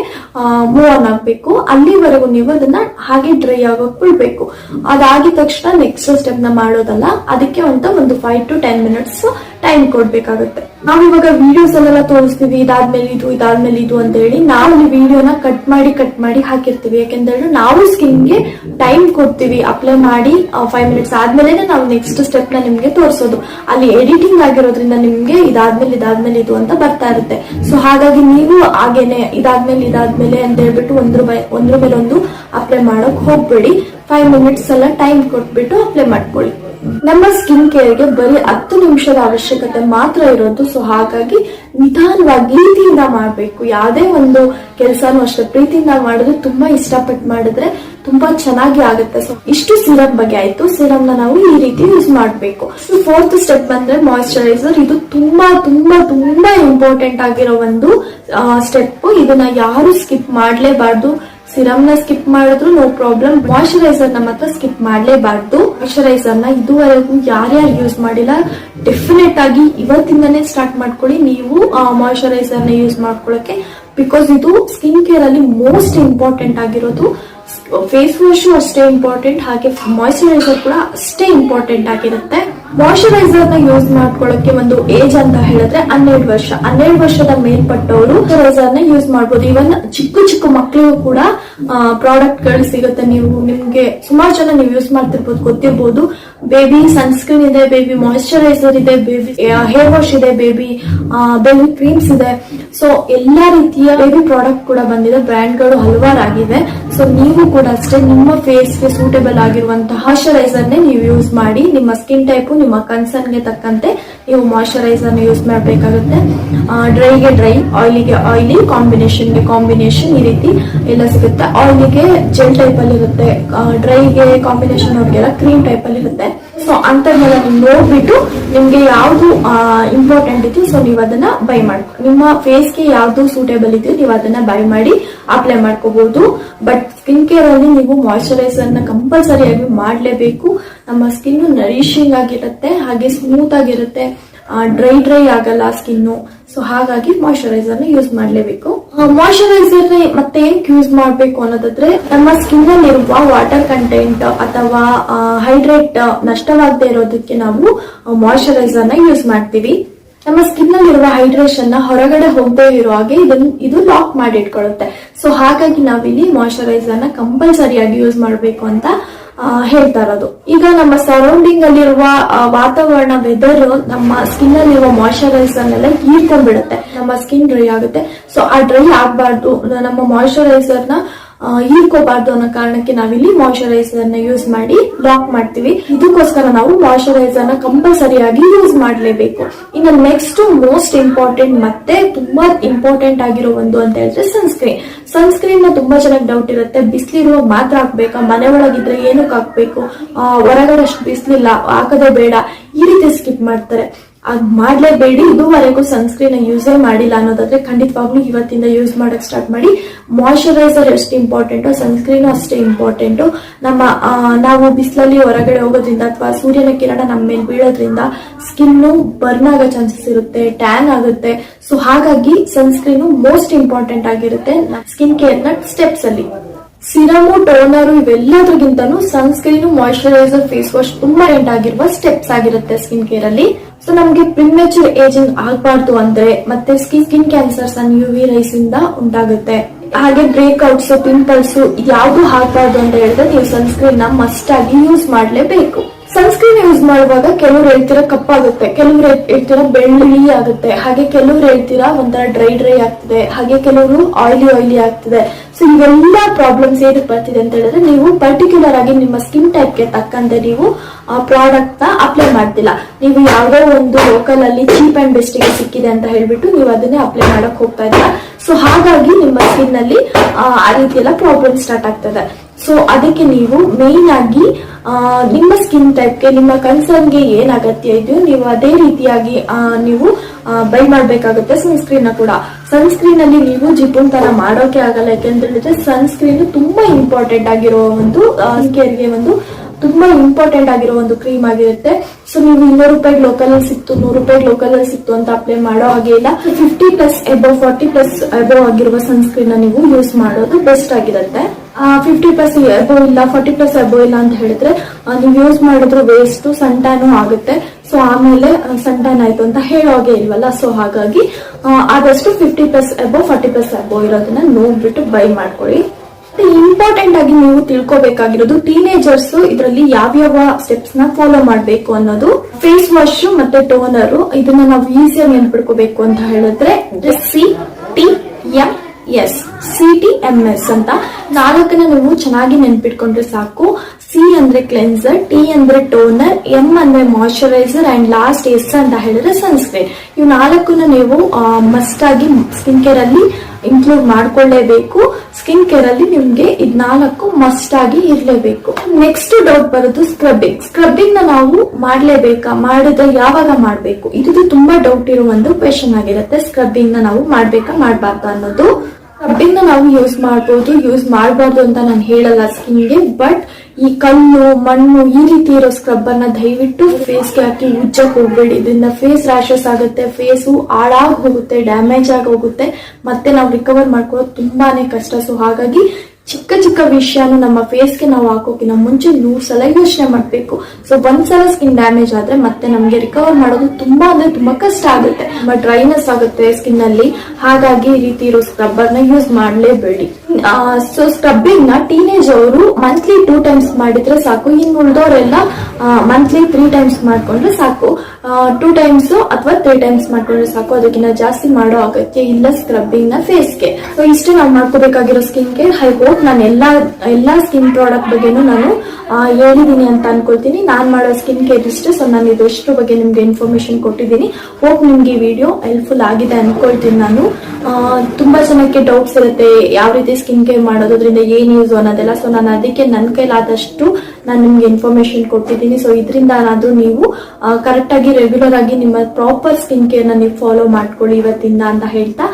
ಮೂವ್ ಆನ್ ಆಗ್ಬೇಕು. ಅಲ್ಲಿವರೆಗೂ ನೀವು ಅದನ್ನ ಹಾಗೆ ಡ್ರೈ ಆಗೋಕ್ ಬಿಡ್ಬೇಕು. ಅದಾಗಿದ ತಕ್ಷಣ ನೆಕ್ಸ್ಟ್ ಸ್ಟೆಪ್ನ ಮಾಡೋದಲ್ಲ, ಅದಕ್ಕೆ ಅಂತ ಒಂದು five to ten minutes time ಕೊಡ್ಬೇಕಾಗುತ್ತೆ. ನಾವು ಇವಾಗ ವಿಡಿಯೋಸ್ ಅಲ್ಲೆಲ್ಲ ತೋರಿಸ್ತೀವಿ, ಇದಾದ್ಮೇಲೆ ಇದು ಇದಾದ್ಮೇಲೆ ಇದು ಅಂತ ಹೇಳಿ ನಾವು ಈ ವಿಡಿಯೋನ ಕಟ್ ಮಾಡಿ ಕಟ್ ಮಾಡಿ ಹಾಕಿರ್ತೀವಿ. ಯಾಕೆಂದ್ರೆ ನಾವು ಸ್ಕಿನ್ಗೆ ಟೈಮ್ ಕೊಡ್ತೀವಿ ಅಪ್ಲೈ ಮಾಡಿ ಫೈವ್ ಮಿನಿಟ್ಸ್ ಆದ್ಮೇಲೆ ನಾವು ನೆಕ್ಸ್ಟ್ ಸ್ಟೆಪ್ನ ನಿಮ್ಗೆ ತೋರಿಸೋದು. ಅಲ್ಲಿ ಎಡಿಟಿಂಗ್ ಆಗಿರೋದ್ರಿಂದ ನಿಮ್ಗೆ ಇದಾದ್ಮೇಲೆ ಇದಾದ್ಮೇಲೆ ಇದು ಅಂತ ಬರ್ತಾ ಇರುತ್ತೆ. ಸೊ ಹಾಗಾಗಿ ನೀವು ಹಾಗೇನೆ ಇದಾದ್ಮೇಲೆ ಇದಾದ್ಮೇಲೆ ಅಂತ ಹೇಳ್ಬಿಟ್ಟು ಒಂದ್ರ ಒಂದ್ರ ಮೇಲೆ ಒಂದು ಅಪ್ಲೈ ಮಾಡೋಕ್ ಹೋಗ್ಬೇಡಿ. ಫೈವ್ ಮಿನಿಟ್ಸ್ ಎಲ್ಲ ಟೈಮ್ ಕೊಟ್ಬಿಟ್ಟು ಅಪ್ಲೈ ಮಾಡ್ಕೊಳ್ಳಿ. ನಮ್ಮ ಸ್ಕಿನ್ ಕೇರ್ಗೆ ಬರೀ ಹತ್ತು ನಿಮಿಷದ ಅವಶ್ಯಕತೆ ಮಾತ್ರ ಇರೋದು. ಸೊ ಹಾಗಾಗಿ ನಿಧಾನವಾಗಿ ಪ್ರೀತಿಯಿಂದ ಮಾಡಬೇಕು. ಯಾವುದೇ ಒಂದು ಕೆಲಸನೂ ಅಷ್ಟೇ. ಪ್ರೀತಿಯಿಂದ ಮಾಡಿದ್ರೆ ತುಂಬಾ ಇಷ್ಟಪಟ್ಟು ಮಾಡಿದ್ರೆ ತುಂಬಾ ಚೆನ್ನಾಗಿ ಆಗುತ್ತೆ. ಸೊ ಇಷ್ಟು ಸಿರಪ್ ಬಗ್ಗೆ ಆಯ್ತು. ಸಿರಮ್ ನಾವು ಈ ರೀತಿ ಯೂಸ್ ಮಾಡಬೇಕು. ಸೊ ಫೋರ್ತ್ ಸ್ಟೆಪ್ ಬಂದ್ರೆ ಮಾಯಿಶ್ಚರೈಸರ್ ಇದು ತುಂಬಾ ತುಂಬಾ ತುಂಬಾ ಇಂಪಾರ್ಟೆಂಟ್ ಆಗಿರೋ ಒಂದು ಸ್ಟೆಪ್ ಇದನ್ನ ಯಾರು ಸ್ಕಿಪ್ ಮಾಡ್ಲೇಬಾರ್ದು. ಸಿರಮ್ನ ಸ್ಕಿಪ್ ಮಾಡಿದ್ರು ನೋ ಪ್ರಾಬ್ಲಮ್ ಮಾಯಿಶ್ಚರೈಸರ್ ಮಾತ್ರ ಸ್ಕಿಪ್ ಮಾಡಲೇಬಾರ್ದು. ಮಾಯಿಶ್ಚರೈಸರ್ನ ಇದುವರೆಗೂ ಯಾರ್ಯಾರು ಯೂಸ್ ಮಾಡಿಲ್ಲ ಡೆಫಿನೆಟ್ ಆಗಿ ಇವತ್ತಿಂದನೇ ಸ್ಟಾರ್ಟ್ ಮಾಡ್ಕೊಳ್ಳಿ. ನೀವು ಮಾಯಿಶ್ಚರೈಸರ್ನ ಯೂಸ್ ಮಾಡ್ಕೊಳ್ಳಕ್ಕೆ ಬಿಕಾಸ್ ಇದು ಸ್ಕಿನ್ ಕೇರ್ ಅಲ್ಲಿ ಮೋಸ್ಟ್ ಇಂಪಾರ್ಟೆಂಟ್ ಆಗಿರೋದು. ಫೇಸ್ ವಾಶ್ ಅಷ್ಟೇ ಇಂಪಾರ್ಟೆಂಟ್ ಹಾಗೆ ಮಾಯಿಶ್ಚರೈಸರ್ ಕೂಡ ಅಷ್ಟೇ ಇಂಪಾರ್ಟೆಂಟ್ ಆಗಿರುತ್ತೆ. ಮಾಯಿಶ್ಚರೈಸರ್ನ ಯೂಸ್ ಮಾಡ್ಕೊಳ್ಳೋಕೆ ಒಂದು ಏಜ್ ಅಂತ ಹೇಳಿದ್ರೆ ಹನ್ನೆರಡು ವರ್ಷ. ಹನ್ನೆರಡು ವರ್ಷದ ಮೇಲ್ಪಟ್ಟವರು ಮಾಯಿಶ್ಚರೈಸರ್ನ ಯೂಸ್ ಮಾಡಬಹುದು ಇವನ್ ಚಿಕ್ಕ ಚಿಕ್ಕ ಮಕ್ಕಳಿಗೂ ಕೂಡ ಪ್ರಾಡಕ್ಟ್ಗಳು ಸಿಗುತ್ತೆ. ನೀವು ನಿಮ್ಗೆ ಸುಮಾರು ಜನ ನೀವು ಯೂಸ್ ಮಾಡ್ತಿರ್ಬೋದು, ಗೊತ್ತಿರ್ಬೋದು. ಬೇಬಿ ಸನ್ಸ್ಕ್ರೀನ್ ಇದೆ ಬೇಬಿ ಮಾಯಿಶ್ಚರೈಸರ್ ಇದೆ ಬೇಬಿ ಹೇರ್ ವಾಶ್ ಇದೆ ಬೇಬಿ ಬೇಬಿ ಕ್ರೀಮ್ಸ್ ಇದೆ. ಸೊ ಎಲ್ಲಾ ರೀತಿಯ ಬೇಬಿ ಪ್ರಾಡಕ್ಟ್ ಕೂಡ ಬಂದಿದೆ. ಬ್ರ್ಯಾಂಡ್ಗಳು ಹಲವಾರಾಗಿವೆ. ಸೊ ನೀವು ಅಷ್ಟೇ ನಿಮ್ಮ ಫೇಸ್ಗೆ ಸೂಟೇಬಲ್ ಆಗಿರುವಂತಹ ಮಾಯಿಶ್ಚರೈಸರ್ ನೇ ನೀವು ಯೂಸ್ ಮಾಡಿ, ನಿಮ್ಮ ಸ್ಕಿನ್ ಟೈಪ್ ನಿಮ್ಮ ಕನ್ಸರ್ನ್ಗೆ ತಕ್ಕಂತೆ ನೀವು ಮಾಯಿಶ್ಚರೈಸರ್ನ ಯೂಸ್ ಮಾಡಬೇಕಾಗುತ್ತೆ. ಡ್ರೈಗೆ ಡ್ರೈ ಆಯಿಲಿಗೆ ಆಯಿಲಿ ಕಾಂಬಿನೇಷನ್ಗೆ ಕಾಂಬಿನೇಷನ್ ಈ ರೀತಿ ಎಲ್ಲ ಸಿಗುತ್ತೆ. ಆಯಿಲಿಗೆ ಜೆಲ್ ಟೈಪ್ ಅಲ್ಲಿ ಇರುತ್ತೆ ಡ್ರೈಗೆ ಕಾಂಬಿನೇಷನ್ ಅವ್ರಿಗೆಲ್ಲ ಕ್ರೀಮ್ ಟೈಪ್ ಅಲ್ಲಿ ಇರುತ್ತೆ ಸೊ ಅಂತ ನೀವು ನೋಡ್ಬಿಟ್ಟು ನಿಮ್ಗೆ ಯಾವ್ದು ಇಂಪಾರ್ಟೆಂಟ್ ಇದೆಯೋ ಸೊ ನೀವು ಅದನ್ನ ಬೈ ಮಾಡ್ಕೊ, ನಿಮ್ಮ ಫೇಸ್ಗೆ ಯಾವ್ದು ಸೂಟೇಬಲ್ ಇದೆಯೋ ನೀವು ಅದನ್ನ ಬೈ ಮಾಡಿ ಅಪ್ಲೈ ಮಾಡ್ಕೋಬಹುದು ಬಟ್ ಸ್ಕಿನ್ ಕೇರ್ ಅಲ್ಲಿ ನೀವು ಮಾಯಿಶ್ಚರೈಸರ್ನ ಕಂಪಲ್ಸರಿ ಆಗಿ ಮಾಡ್ಲೇಬೇಕು. ನಮ್ಮ ಸ್ಕಿನ್ ನರಿಶಿಂಗ್ ಆಗಿರುತ್ತೆ, ಹಾಗೆ ಸ್ಮೂತ್ ಆಗಿರುತ್ತೆ. ಡ್ರೈ ಡ್ರೈ ಆಗಲ್ಲ ಸ್ಕಿನ್ನು ಸೊ ಹಾಗಾಗಿ ಮಾಯಿಶ್ಚರೈಸರ್ನ ಯೂಸ್ ಮಾಡಲೇಬೇಕು. ಮಾಯಿಶ್ಚರೈಸರ್ ಮತ್ತೆ ಯೂಸ್ ಮಾಡಬೇಕು ಅನ್ನೋದಾದ್ರೆ, ನಮ್ಮ ಸ್ಕಿನ್ ಅಲ್ಲಿರುವ ವಾಟರ್ ಕಂಟೆಂಟ್ ಅಥವಾ ಹೈಡ್ರೇಟ್ ನಷ್ಟವಾಗದೇ ಇರೋದಕ್ಕೆ ನಾವು ಮಾಯಿಶ್ಚರೈಸರ್ನ ಯೂಸ್ ಮಾಡ್ತೀವಿ. ನಮ್ಮ ಸ್ಕಿನ್ ಅಲ್ಲಿರುವ ಹೈಡ್ರೇಷನ್ನ ಹೊರಗಡೆ ಹೋಗದೆ ಇರೋ ಹಾಗೆ ಇದನ್ನ ಇದು ಲಾಕ್ ಮಾಡಿ ಇಟ್ಕೊಳ್ಳುತ್ತೆ. ಸೊ ಹಾಗಾಗಿ ನಾವಿಲ್ಲಿ ಮಾಯಿಶ್ಚರೈಸರ್ನ ಕಂಪಲ್ಸರಿಯಾಗಿ ಯೂಸ್ ಮಾಡಬೇಕು ಅಂತ ಹೇಳ್ತಾ ಇರೋದು. ಈಗ ನಮ್ಮ ಸರೌಂಡಿಂಗ್ ಅಲ್ಲಿರುವ ವಾತಾವರಣ ವೆದರ್ ನಮ್ಮ ಸ್ಕಿನ್ ಅಲ್ಲಿರುವ ಮಾಯಿಶ್ಚರೈಸರ್ನೆಲ್ಲ ಹೀರ್ಕೊಂಡ್ಬಿಡುತ್ತೆ. ನಮ್ಮ ಸ್ಕಿನ್ ಡ್ರೈ ಆಗುತ್ತೆ. ಸೊ ಆ ಡ್ರೈ ಆಗ್ಬಾರ್ದು. ನಮ್ಮ ಮಾಯಿಶ್ಚರೈಸರ್ನ ಹೀರ್ಕೋಬಾರ್ದು ಅನ್ನೋ ಕಾರಣಕ್ಕೆ ನಾವಿಲ್ಲಿ ಮಾಯಿಶ್ಚರೈಸರ್ನ ಯೂಸ್ ಮಾಡಿ ಲಾಕ್ ಮಾಡ್ತೀವಿ. ಇದಕ್ಕೋಸ್ಕರ ನಾವು ಮಾಯಿಶ್ಚರೈಸರ್ನ ಕಂಪಲ್ಸರಿ ಆಗಿ ಯೂಸ್ ಮಾಡಲೇಬೇಕು. ಇನ್ನು ನೆಕ್ಸ್ಟ್ ಮೋಸ್ಟ್ ಇಂಪಾರ್ಟೆಂಟ್ ಮತ್ತೆ ತುಂಬಾ ಇಂಪಾರ್ಟೆಂಟ್ ಆಗಿರೋ ಒಂದು ಅಂತ ಹೇಳಿದ್ರೆ ಸನ್ಸ್ಕ್ರೀನ್ ಸನ್ಸ್ಕ್ರೀನ್ನ ತುಂಬಾ ಚೆನ್ನಾಗಿ ಡೌಟ್ ಇರುತ್ತೆ. ಬಿಸಿಲಿರುವ ಮಾತ್ರ ಹಾಕ್ಬೇಕಾ? ಮನೆ ಒಳಗಿದ್ರೆ ಏನಕ್ಕೆ ಹಾಕ್ಬೇಕು? ಹೊರಗಡೆ ಅಷ್ಟು ಬಿಸಿಲಿಲ್ಲ, ಹಾಕೋದೇ ಬೇಡ. ಈ ರೀತಿ ಸ್ಕಿಪ್ ಮಾಡ್ತಾರೆ. ಅದ್ ಮಾಡ್ಲೇಬೇಡಿ, ಇದುವರೆಗೂ ಸನ್ಸ್ಕ್ರೀನ್ ಯೂಸೇ ಮಾಡಿಲ್ಲ ಅನ್ನೋದಾದ್ರೆ ಖಂಡಿತವಾಗ್ಲೂ ಇವತ್ತಿಂದ ಯೂಸ್ ಮಾಡಕ್ ಸ್ಟಾರ್ಟ್ ಮಾಡಿ. ಮಾಯಶ್ಚರೈಸರ್ ಎಷ್ಟು ಇಂಪಾರ್ಟೆಂಟು ಸನ್ಸ್ಕ್ರೀನ್ ಅಷ್ಟೇ ಇಂಪಾರ್ಟೆಂಟು ನಮ್ಮ ನಾವು ಬಿಸಿಲಲ್ಲಿ ಹೊರಗಡೆ ಹೋಗೋದ್ರಿಂದ ಅಥವಾ ಸೂರ್ಯನ ಕಿರಣ ನಮ್ಮ ಮೇಲೆ ಬೀಳೋದ್ರಿಂದ ಸ್ಕಿನ್ನು ಬರ್ನ್ ಆಗೋ ಚಾನ್ಸಸ್ ಇರುತ್ತೆ ಟ್ಯಾನ್ ಆಗುತ್ತೆ. ಸೊ ಹಾಗಾಗಿ ಸನ್ಸ್ಕ್ರೀನ್ ಮೋಸ್ಟ್ ಇಂಪಾರ್ಟೆಂಟ್ ಆಗಿರುತ್ತೆ ಸ್ಕಿನ್ ಕೇರ್ನ ಸ್ಟೆಪ್ಸ್ ಅಲ್ಲಿ. ಸಿರಮು, ಟೋನರು ಇವೆಲ್ಲದ್ರಗಿಂತನೂ ಸನ್ಸ್ಕ್ರೀನ್, ಮಾಯಿಶ್ಚರೈಸರ್, ಫೇಸ್ ವಾಶ್ ತುಂಬಾ ಎಂಟ್ ಆಗಿರುವ ಸ್ಟೆಪ್ಸ್ ಆಗಿರುತ್ತೆ ಸ್ಕಿನ್ ಕೇರ್ ಅಲ್ಲಿ. ಸೊ ನಮ್ಗೆ ಪ್ರಿಮೆಚೂರ್ ಏಜಿಂಗ್ ಆಗ್ಬಾರ್ದು ಅಂದ್ರೆ ಮತ್ತೆ ಸ್ಕಿನ್ ಸ್ಕಿನ್ ಕ್ಯಾನ್ಸರ್ಸ್ ಅನ್ ಯು ವಿ ರೈಸ್ ಇಂದ ಉಂಟಾಗುತ್ತೆ. ಹಾಗೆ ಬ್ರೇಕ್ಔಟ್ಸ್ ಪಿಂಪಲ್ಸ್ ಯಾವ್ದು ಹಾಕ್ಬಾರ್ದು ಅಂತ ಹೇಳಿದ್ರೆ ನೀವು ಸನ್ಸ್ಕ್ರೀನ್ನ ಮಸ್ಟ್ ಆಗಿ ಯೂಸ್ ಮಾಡ್ಲೇಬೇಕು. ಸನ್ಸ್ಕ್ರೀನ್ ಯೂಸ್ ಮಾಡುವಾಗ ಕೆಲವ್ರು ಹೇಳ್ತೀರಾ ಕಪ್ಪಾಗುತ್ತೆ ಕೆಲವ್ರು ಹೇಳ್ತೀರಾ ಬೆಳ್ಳಿ ಆಗುತ್ತೆ ಹಾಗೆ ಕೆಲವ್ರು ಹೇಳ್ತೀರಾ ಒಂಥರ ಡ್ರೈ ಡ್ರೈ ಆಗ್ತಿದೆ ಹಾಗೆ ಕೆಲವರು ಆಯಿಲಿ ಆಯಿಲಿ ಆಗ್ತಿದೆ. ಸೊ ಇವೆಲ್ಲ ಪ್ರಾಬ್ಲಮ್ಸ್ ಏನಕ್ಕೆ ಬರ್ತಿದೆ ಅಂತ ಹೇಳಿದ್ರೆ ನೀವು ಪರ್ಟಿಕ್ಯುಲರ್ ಆಗಿ ನಿಮ್ಮ ಸ್ಕಿನ್ ಟೈಪ್ಗೆ ತಕ್ಕಂತೆ ನೀವು ಆ ಪ್ರಾಡಕ್ಟ್ನ ಅಪ್ಲೈ ಮಾಡ್ತಿಲ್ಲ. ನೀವು ಯಾವುದೋ ಒಂದು ಲೋಕಲ್ ಅಲ್ಲಿ ಚೀಪ್ ಅಂಡ್ ಬೆಸ್ಟ್ಗೆ ಸಿಕ್ಕಿದೆ ಅಂತ ಹೇಳ್ಬಿಟ್ಟು ನೀವು ಅದನ್ನೇ ಅಪ್ಲೈ ಮಾಡಕ್ ಹೋಗ್ತಾ ಇದ್ದೀರಾ. ಸೊ ಹಾಗಾಗಿ ನಿಮ್ಮ ಸ್ಕಿನ್ನಲ್ಲಿ ಆ, ರೀತಿ ಪ್ರಾಬ್ಲಮ್ ಸ್ಟಾರ್ಟ್ ಆಗ್ತದೆ. ಸೊ ಅದಕ್ಕೆ ನೀವು ಮೇನ್ ಆಗಿ ನಿಮ್ಮ ಸ್ಕಿನ್ ಟೈಪ್ಗೆ ನಿಮ್ಮ ಕನ್ಸರ್ನ್ಗೆ ಏನ್ ಅಗತ್ಯ ಇದೆಯೋ ನೀವು ಅದೇ ರೀತಿಯಾಗಿ ನೀವು ಬೈ ಮಾಡ್ಬೇಕಾಗುತ್ತೆ ಸನ್ಸ್ಕ್ರೀನ್ ಕೂಡ. ಸನ್ಸ್ಕ್ರೀನ್ ಅಲ್ಲಿ ನೀವು ಜಿಪುನ್ ತರ ಮಾಡೋಕೆ ಆಗಲ್ಲ ಯಾಕೆಂತ ಹೇಳಿದ್ರೆ ಸನ್ಸ್ಕ್ರೀನ್ ತುಂಬಾ ಇಂಪಾರ್ಟೆಂಟ್ ಆಗಿರೋ ಒಂದು ಕೇರ್ಗೆ ಒಂದು ತುಂಬಾ ಇಂಪಾರ್ಟೆಂಟ್ ಆಗಿರೋ ಒಂದು ಕ್ರೀಮ್ ಆಗಿರುತ್ತೆ. ಸೊ ನೀವು ಇನ್ನೂರು ರೂಪಾಯಿ ಲೋಕಲ್ ಅಲ್ಲಿ ಸಿಕ್ತು, ನೂರು ರೂಪಾಯಿ ಲೋಕಲ್ ಅಲ್ಲಿ ಸಿಕ್ತು ಅಂತ ಅಪ್ಲೈ ಮಾಡೋ ಹಾಗೆ ಇಲ್ಲ. Fifty plus above forty plus above ಆಗಿರುವ ಸನ್ಸ್ಕ್ರೀನ್ ನೀವು ಯೂಸ್ ಮಾಡೋದು ಬೆಸ್ಟ್ ಆಗಿರುತ್ತೆ. ಫಿಫ್ಟಿ ಪ್ಲಸ್ ಎಬೋ ಇಲ್ಲ ಫಾರ್ಟಿ ಪ್ಲಸ್ ಎಬೋ ಇಲ್ಲ ಅಂತ ಹೇಳಿದ್ರೆ ನೀವು ಯೂಸ್ ಮಾಡಿದ್ರು ವೇಸ್ಟ್ ಸನ್ಟ್ಯಾನು ಆಗುತ್ತೆ. ಸೊ ಆಮೇಲೆ ಸನ್ಟ್ಯಾನ್ ಆಯ್ತು ಅಂತ ಹೇಳೋ ಹಾಗೆ ಇಲ್ವಲ್ಲ? ಸೊ ಹಾಗಾಗಿ ಆದಷ್ಟು fifty plus above forty plus above ಇರೋದನ್ನ ನೋಡ್ಬಿಟ್ಟು ಬೈ ಮಾಡ್ಕೊಳ್ಳಿ. ಇಂಪಾರ್ಟೆಂಟ್ ಆಗಿ ನೀವು ತಿಳ್ಕೊಬೇಕಾಗಿರೋದು ಟೀನೇಜರ್ಸ್ ಇದರಲ್ಲಿ ಯಾವ್ಯಾವ ಸ್ಟೆಪ್ಸ್ನ ಫಾಲೋ ಮಾಡಬೇಕು ಅನ್ನೋದು. ಫೇಸ್ ವಾಶ್ ಮತ್ತೆ ಟೋನರ್ ಇದನ್ನ ನಾವು ಈಸಿಯಾಗಿ ನೆನ್ಪಿಡ್ಕೋಬೇಕು ಅಂತ ಹೇಳಿದ್ರೆ C T M S C T M S ಅಂತ. ನಾಲ್ಕನ್ನ ನೀವು ಚೆನ್ನಾಗಿ ನೆನ್ಪಿಟ್ಕೊಂಡ್ರೆ ಸಾಕು. ಸಿ ಅಂದ್ರೆ ಕ್ಲೆನ್ಸರ್ ಟಿ ಅಂದ್ರೆ ಟೋನರ್ ಎಂ ಅಂದ್ರೆ ಮಾಯಶ್ಚರೈಸರ್ ಅಂಡ್ ಲಾಸ್ಟ್ ಎಸ್ ಅಂತ ಹೇಳಿದ್ರೆ ಸನ್ಸ್ಕ್ರೀನ್ ಇವು ನಾಲ್ಕನ್ನ ನೀವು ಮಸ್ಟ್ ಆಗಿ ಸ್ಕಿನ್ ಕೇರ್ ಅಲ್ಲಿ ಇನ್ಕ್ಲೂಡ್ ಮಾಡ್ಕೊಳ್ಳೇಬೇಕು. ಸ್ಕಿನ್ ಕೇರ್ ಅಲ್ಲಿ ನಿಮ್ಗೆ ಇದ್ ನಾಲ್ಕು ಮಸ್ಟ್ ಆಗಿ ಇರ್ಲೇಬೇಕು. ನೆಕ್ಸ್ಟ್ ಡೌಟ್ ಬರೋದು ಸ್ಕ್ರಬ್ಬಿಂಗ್ ಸ್ಕ್ರಬ್ಬಿಂಗ್ನ ನಾವು ಮಾಡ್ಲೇಬೇಕಾ? ಮಾಡಿದ ಯಾವಾಗ ಮಾಡ್ಬೇಕು? ಇದು ತುಂಬಾ ಡೌಟ್ ಇರೋ ಒಂದು ಕ್ವೆಶನ್ ಆಗಿರುತ್ತೆ. ಸ್ಕ್ರಬ್ಬಿಂಗ್ನ ನಾವು ಮಾಡ್ಬೇಕಾ, ಮಾಡ್ಬಾರ್ದು ಅನ್ನೋದು. ನ ನಾವು ಯೂಸ್ ಮಾಡ್ಬೋದು ಯೂಸ್ ಮಾಡಬಾರ್ದು ಅಂತ ನಾನು ಹೇಳಲ್ಲ ಸ್ಕಿನ್ಗೆ ಬಟ್ ಈ ಕಲ್ಲು ಮಣ್ಣು ಈ ರೀತಿ ಇರೋ ಸ್ಕ್ರಬ್ ಅನ್ನ ದಯವಿಟ್ಟು ಫೇಸ್ಗೆ ಹಾಕಿ ಉಜ್ಜಕ್ ಹೋಗ್ಬೇಡಿ. ಇದರಿಂದ ಫೇಸ್ ರ್ಯಾಶಸ್ ಆಗುತ್ತೆ ಫೇಸು ಹಾಳಾಗಿ ಹೋಗುತ್ತೆ ಡ್ಯಾಮೇಜ್ ಆಗಿ ಹೋಗುತ್ತೆ. ಮತ್ತೆ ನಾವು ರಿಕವರ್ ಮಾಡ್ಕೊಳ್ಳೋದು ತುಂಬಾನೇ ಕಷ್ಟ. ಸೊ ಹಾಗಾಗಿ ಚಿಕ್ಕ ಚಿಕ್ಕ ವಿಷಯನ ನಮ್ಮ ಫೇಸ್ಗೆ ನಾವು ಹಾಕೋಕಿನ ಮುಂಚೆ ನೂರು ಸಲ ಯೋಚನೆ ಮಾಡ್ಬೇಕು. ಸೊ ಒಂದ್ಸಲ ಸ್ಕಿನ್ ಡ್ಯಾಮೇಜ್ ಆದ್ರೆ ಮತ್ತೆ ನಮ್ಗೆ ರಿಕವರ್ ಮಾಡೋದು ತುಂಬಾ ಅಂದ್ರೆ ತುಂಬಾ ಕಷ್ಟ ಆಗುತ್ತೆ. ತುಂಬಾ ಡ್ರೈನೆಸ್ ಆಗುತ್ತೆ ಸ್ಕಿನ್ ಅಲ್ಲಿ. ಹಾಗಾಗಿ ಈ ರೀತಿ ಇರೋ ಸ್ಕ್ರಬ್ಬರ್ನ ಯೂಸ್ ಮಾಡಲೇಬೇಡಿ. ಸೊ ಸ್ಕ್ರಬ್ಬಿಂಗ್ನ ಟೀನೇಜ್ ಅವರು ಮಂತ್ಲಿ ಟೂ ಟೈಮ್ಸ್ ಮಾಡಿದ್ರೆ ಸಾಕು. ಇನ್ನು ಉಳಿದವರೆಲ್ಲ ಮಂತ್ಲಿ ತ್ರೀ ಟೈಮ್ಸ್ ಮಾಡ್ಕೊಂಡ್ರೆ ಸಾಕು. ಟೂ ಟೈಮ್ಸ್ ಅಥವಾ ತ್ರೀ ಟೈಮ್ಸ್ ಮಾಡ್ಕೊಂಡ್ರೆ ಸಾಕು. ಅದಕ್ಕಿಂತ ಜಾಸ್ತಿ ಮಾಡೋ ಅಗತ್ಯ ಇಲ್ಲ ಸ್ಕ್ರಬ್ಬಿಂಗ್ನ ಫೇಸ್ಗೆ ಸೊ ಇಷ್ಟು ನಾವು ಮಾಡ್ಕೋಬೇಕಾಗಿರೋ ಸ್ಕಿನ್ ಕೇರ್ ಹೈ ಹೋಪ್ ನಾನು ಎಲ್ಲಾ ಎಲ್ಲಾ ಸ್ಕಿನ್ ಪ್ರಾಡಕ್ಟ್ ಬಗ್ಗೆನೂ ನಾನು ಹೇಳಿದ್ದೀನಿ ಅಂತ ಅನ್ಕೊಳ್ತೀನಿ. ನಾನು ಮಾಡೋ ಸ್ಕಿನ್ ಕೇರ್ ಇಷ್ಟು ಸೊ ನಾನು ಇದೆಷ್ಟು ಬಗ್ಗೆ ನಿಮ್ಗೆ ಇನ್ಫಾರ್ಮೇಶನ್ ಕೊಟ್ಟಿದ್ದೀನಿ. ಹೋಪ್ ನಿಮ್ಗೆ ಈ ವಿಡಿಯೋ ಹೆಲ್ಪ್ಫುಲ್ ಆಗಿದೆ ಅನ್ಕೊಳ್ತೀನಿ ನಾನು. ತುಂಬ ಜನಕ್ಕೆ ಡೌಟ್ಸ್ ಇರುತ್ತೆ, ಯಾವ ರೀತಿ ಸ್ಕಿನ್ ಕೇರ್ ಮಾಡೋದ್ರಿಂದ ಏನ್ ಯೂಸ್ ಅನ್ನೋದೆಲ್ಲ. ಸೊ ನಾನು ಅದಕ್ಕೆ ನನ್ನ ಕೈಲಾದಷ್ಟು ನಾನು ನಿಮ್ಗೆ ಇನ್ಫಾರ್ಮೇಶನ್ ಕೊಟ್ಟಿದ್ದೀನಿ. ಸೊ ಇದರಿಂದ ಏನಾದ್ರೂ ನೀವು ಕರೆಕ್ಟ್ ಆಗಿ ರೆಗ್ಯುಲರ್ ಆಗಿ ನಿಮ್ಮ ಪ್ರಾಪರ್ ಸ್ಕಿನ್ ಕೇರ್ನ ನೀವು ಫಾಲೋ ಮಾಡ್ಕೊಳ್ಳಿ ಇವತ್ತಿಂದ ಅಂತ ಹೇಳ್ತಾ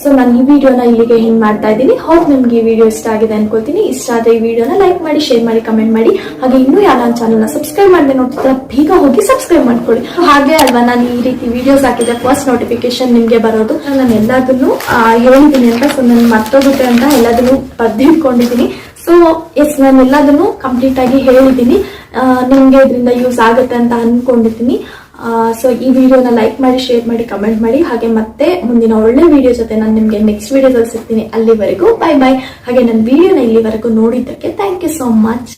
ಸೊ ನಾನು ಈ ವಿಡಿಯೋನ ಇಲ್ಲಿಗೆ ಹಿಂಗ್ ಮಾಡ್ತಾ ಇದ್ದೀನಿ. ಹೋಪ್ ನಿಮ್ಗೆ ಈ ವಿಡಿಯೋ ಇಷ್ಟ ಆಗಿದೆ ಅನ್ಕೋತೀನಿ ಇಷ್ಟ ಆದ್ರೆ ಈ ವಿಡಿಯೋನ ಲೈಕ್ ಮಾಡಿ ಶೇರ್ ಮಾಡಿ ಕಮೆಂಟ್ ಮಾಡಿ. ಹಾಗೆ ಇನ್ನೂ ಯಾರು ನನ್ನ ಚಾನಲ್ನ ಸಬ್ಸ್ಕ್ರೈಬ್ ಮಾಡಿದೆ ನೋಡ್ತಿದ್ರೆ ಬೇಗ ಹೋಗಿ ಸಬ್ಸ್ಕ್ರೈಬ್ ಮಾಡ್ಕೊಳ್ಳಿ. ಹಾಗೆ ಅಲ್ವಾ, ನಾನು ಈ ರೀತಿ ವಿಡಿಯೋಸ್ ಹಾಕಿದ್ರೆ ಫಸ್ಟ್ ನೋಟಿಫಿಕೇಶನ್ ನಿಮಗೆ ಬರೋದು. ನಾನು ಎಲ್ಲದನ್ನು ಹೇಳಿದ್ದೀನಿ ಅಂತ ಸೊ ನಾನು ಮರ್ತೋಗುತ್ತೆ ಅಂತ ಎಲ್ಲದನ್ನು ಬರ್ದಿಟ್ಕೊಂಡಿದ್ದೀನಿ. ಸೊ ಎಸ್ ನಾನು ಎಲ್ಲದನ್ನು ಕಂಪ್ಲೀಟ್ ಆಗಿ ಹೇಳಿದ್ದೀನಿ ನಿಮ್ಗೆ ಇದರಿಂದ ಯೂಸ್ ಆಗುತ್ತೆ ಅಂತ ಅನ್ಕೊಂಡಿದ್ದೀನಿ. ಸೊ ಈ ವಿಡಿಯೋನ ಲೈಕ್ ಮಾಡಿ ಶೇರ್ ಮಾಡಿ ಕಮೆಂಟ್ ಮಾಡಿ. ಹಾಗೆ ಮತ್ತೆ ಮುಂದಿನ ಒಳ್ಳೆ ವಿಡಿಯೋ ಜೊತೆ ನಾನು ನಿಮ್ಗೆ ನೆಕ್ಸ್ಟ್ ವಿಡಿಯೋದಲ್ಲಿ ಸಿಗ್ತೀನಿ ಅಲ್ಲಿವರೆಗೂ. ಬೈ ಬೈ ಹಾಗೆ ನನ್ನ ವಿಡಿಯೋನ ಇಲ್ಲಿವರೆಗೂ ನೋಡಿದ್ದಕ್ಕೆ ಥ್ಯಾಂಕ್ ಯು ಸೋ ಮಚ್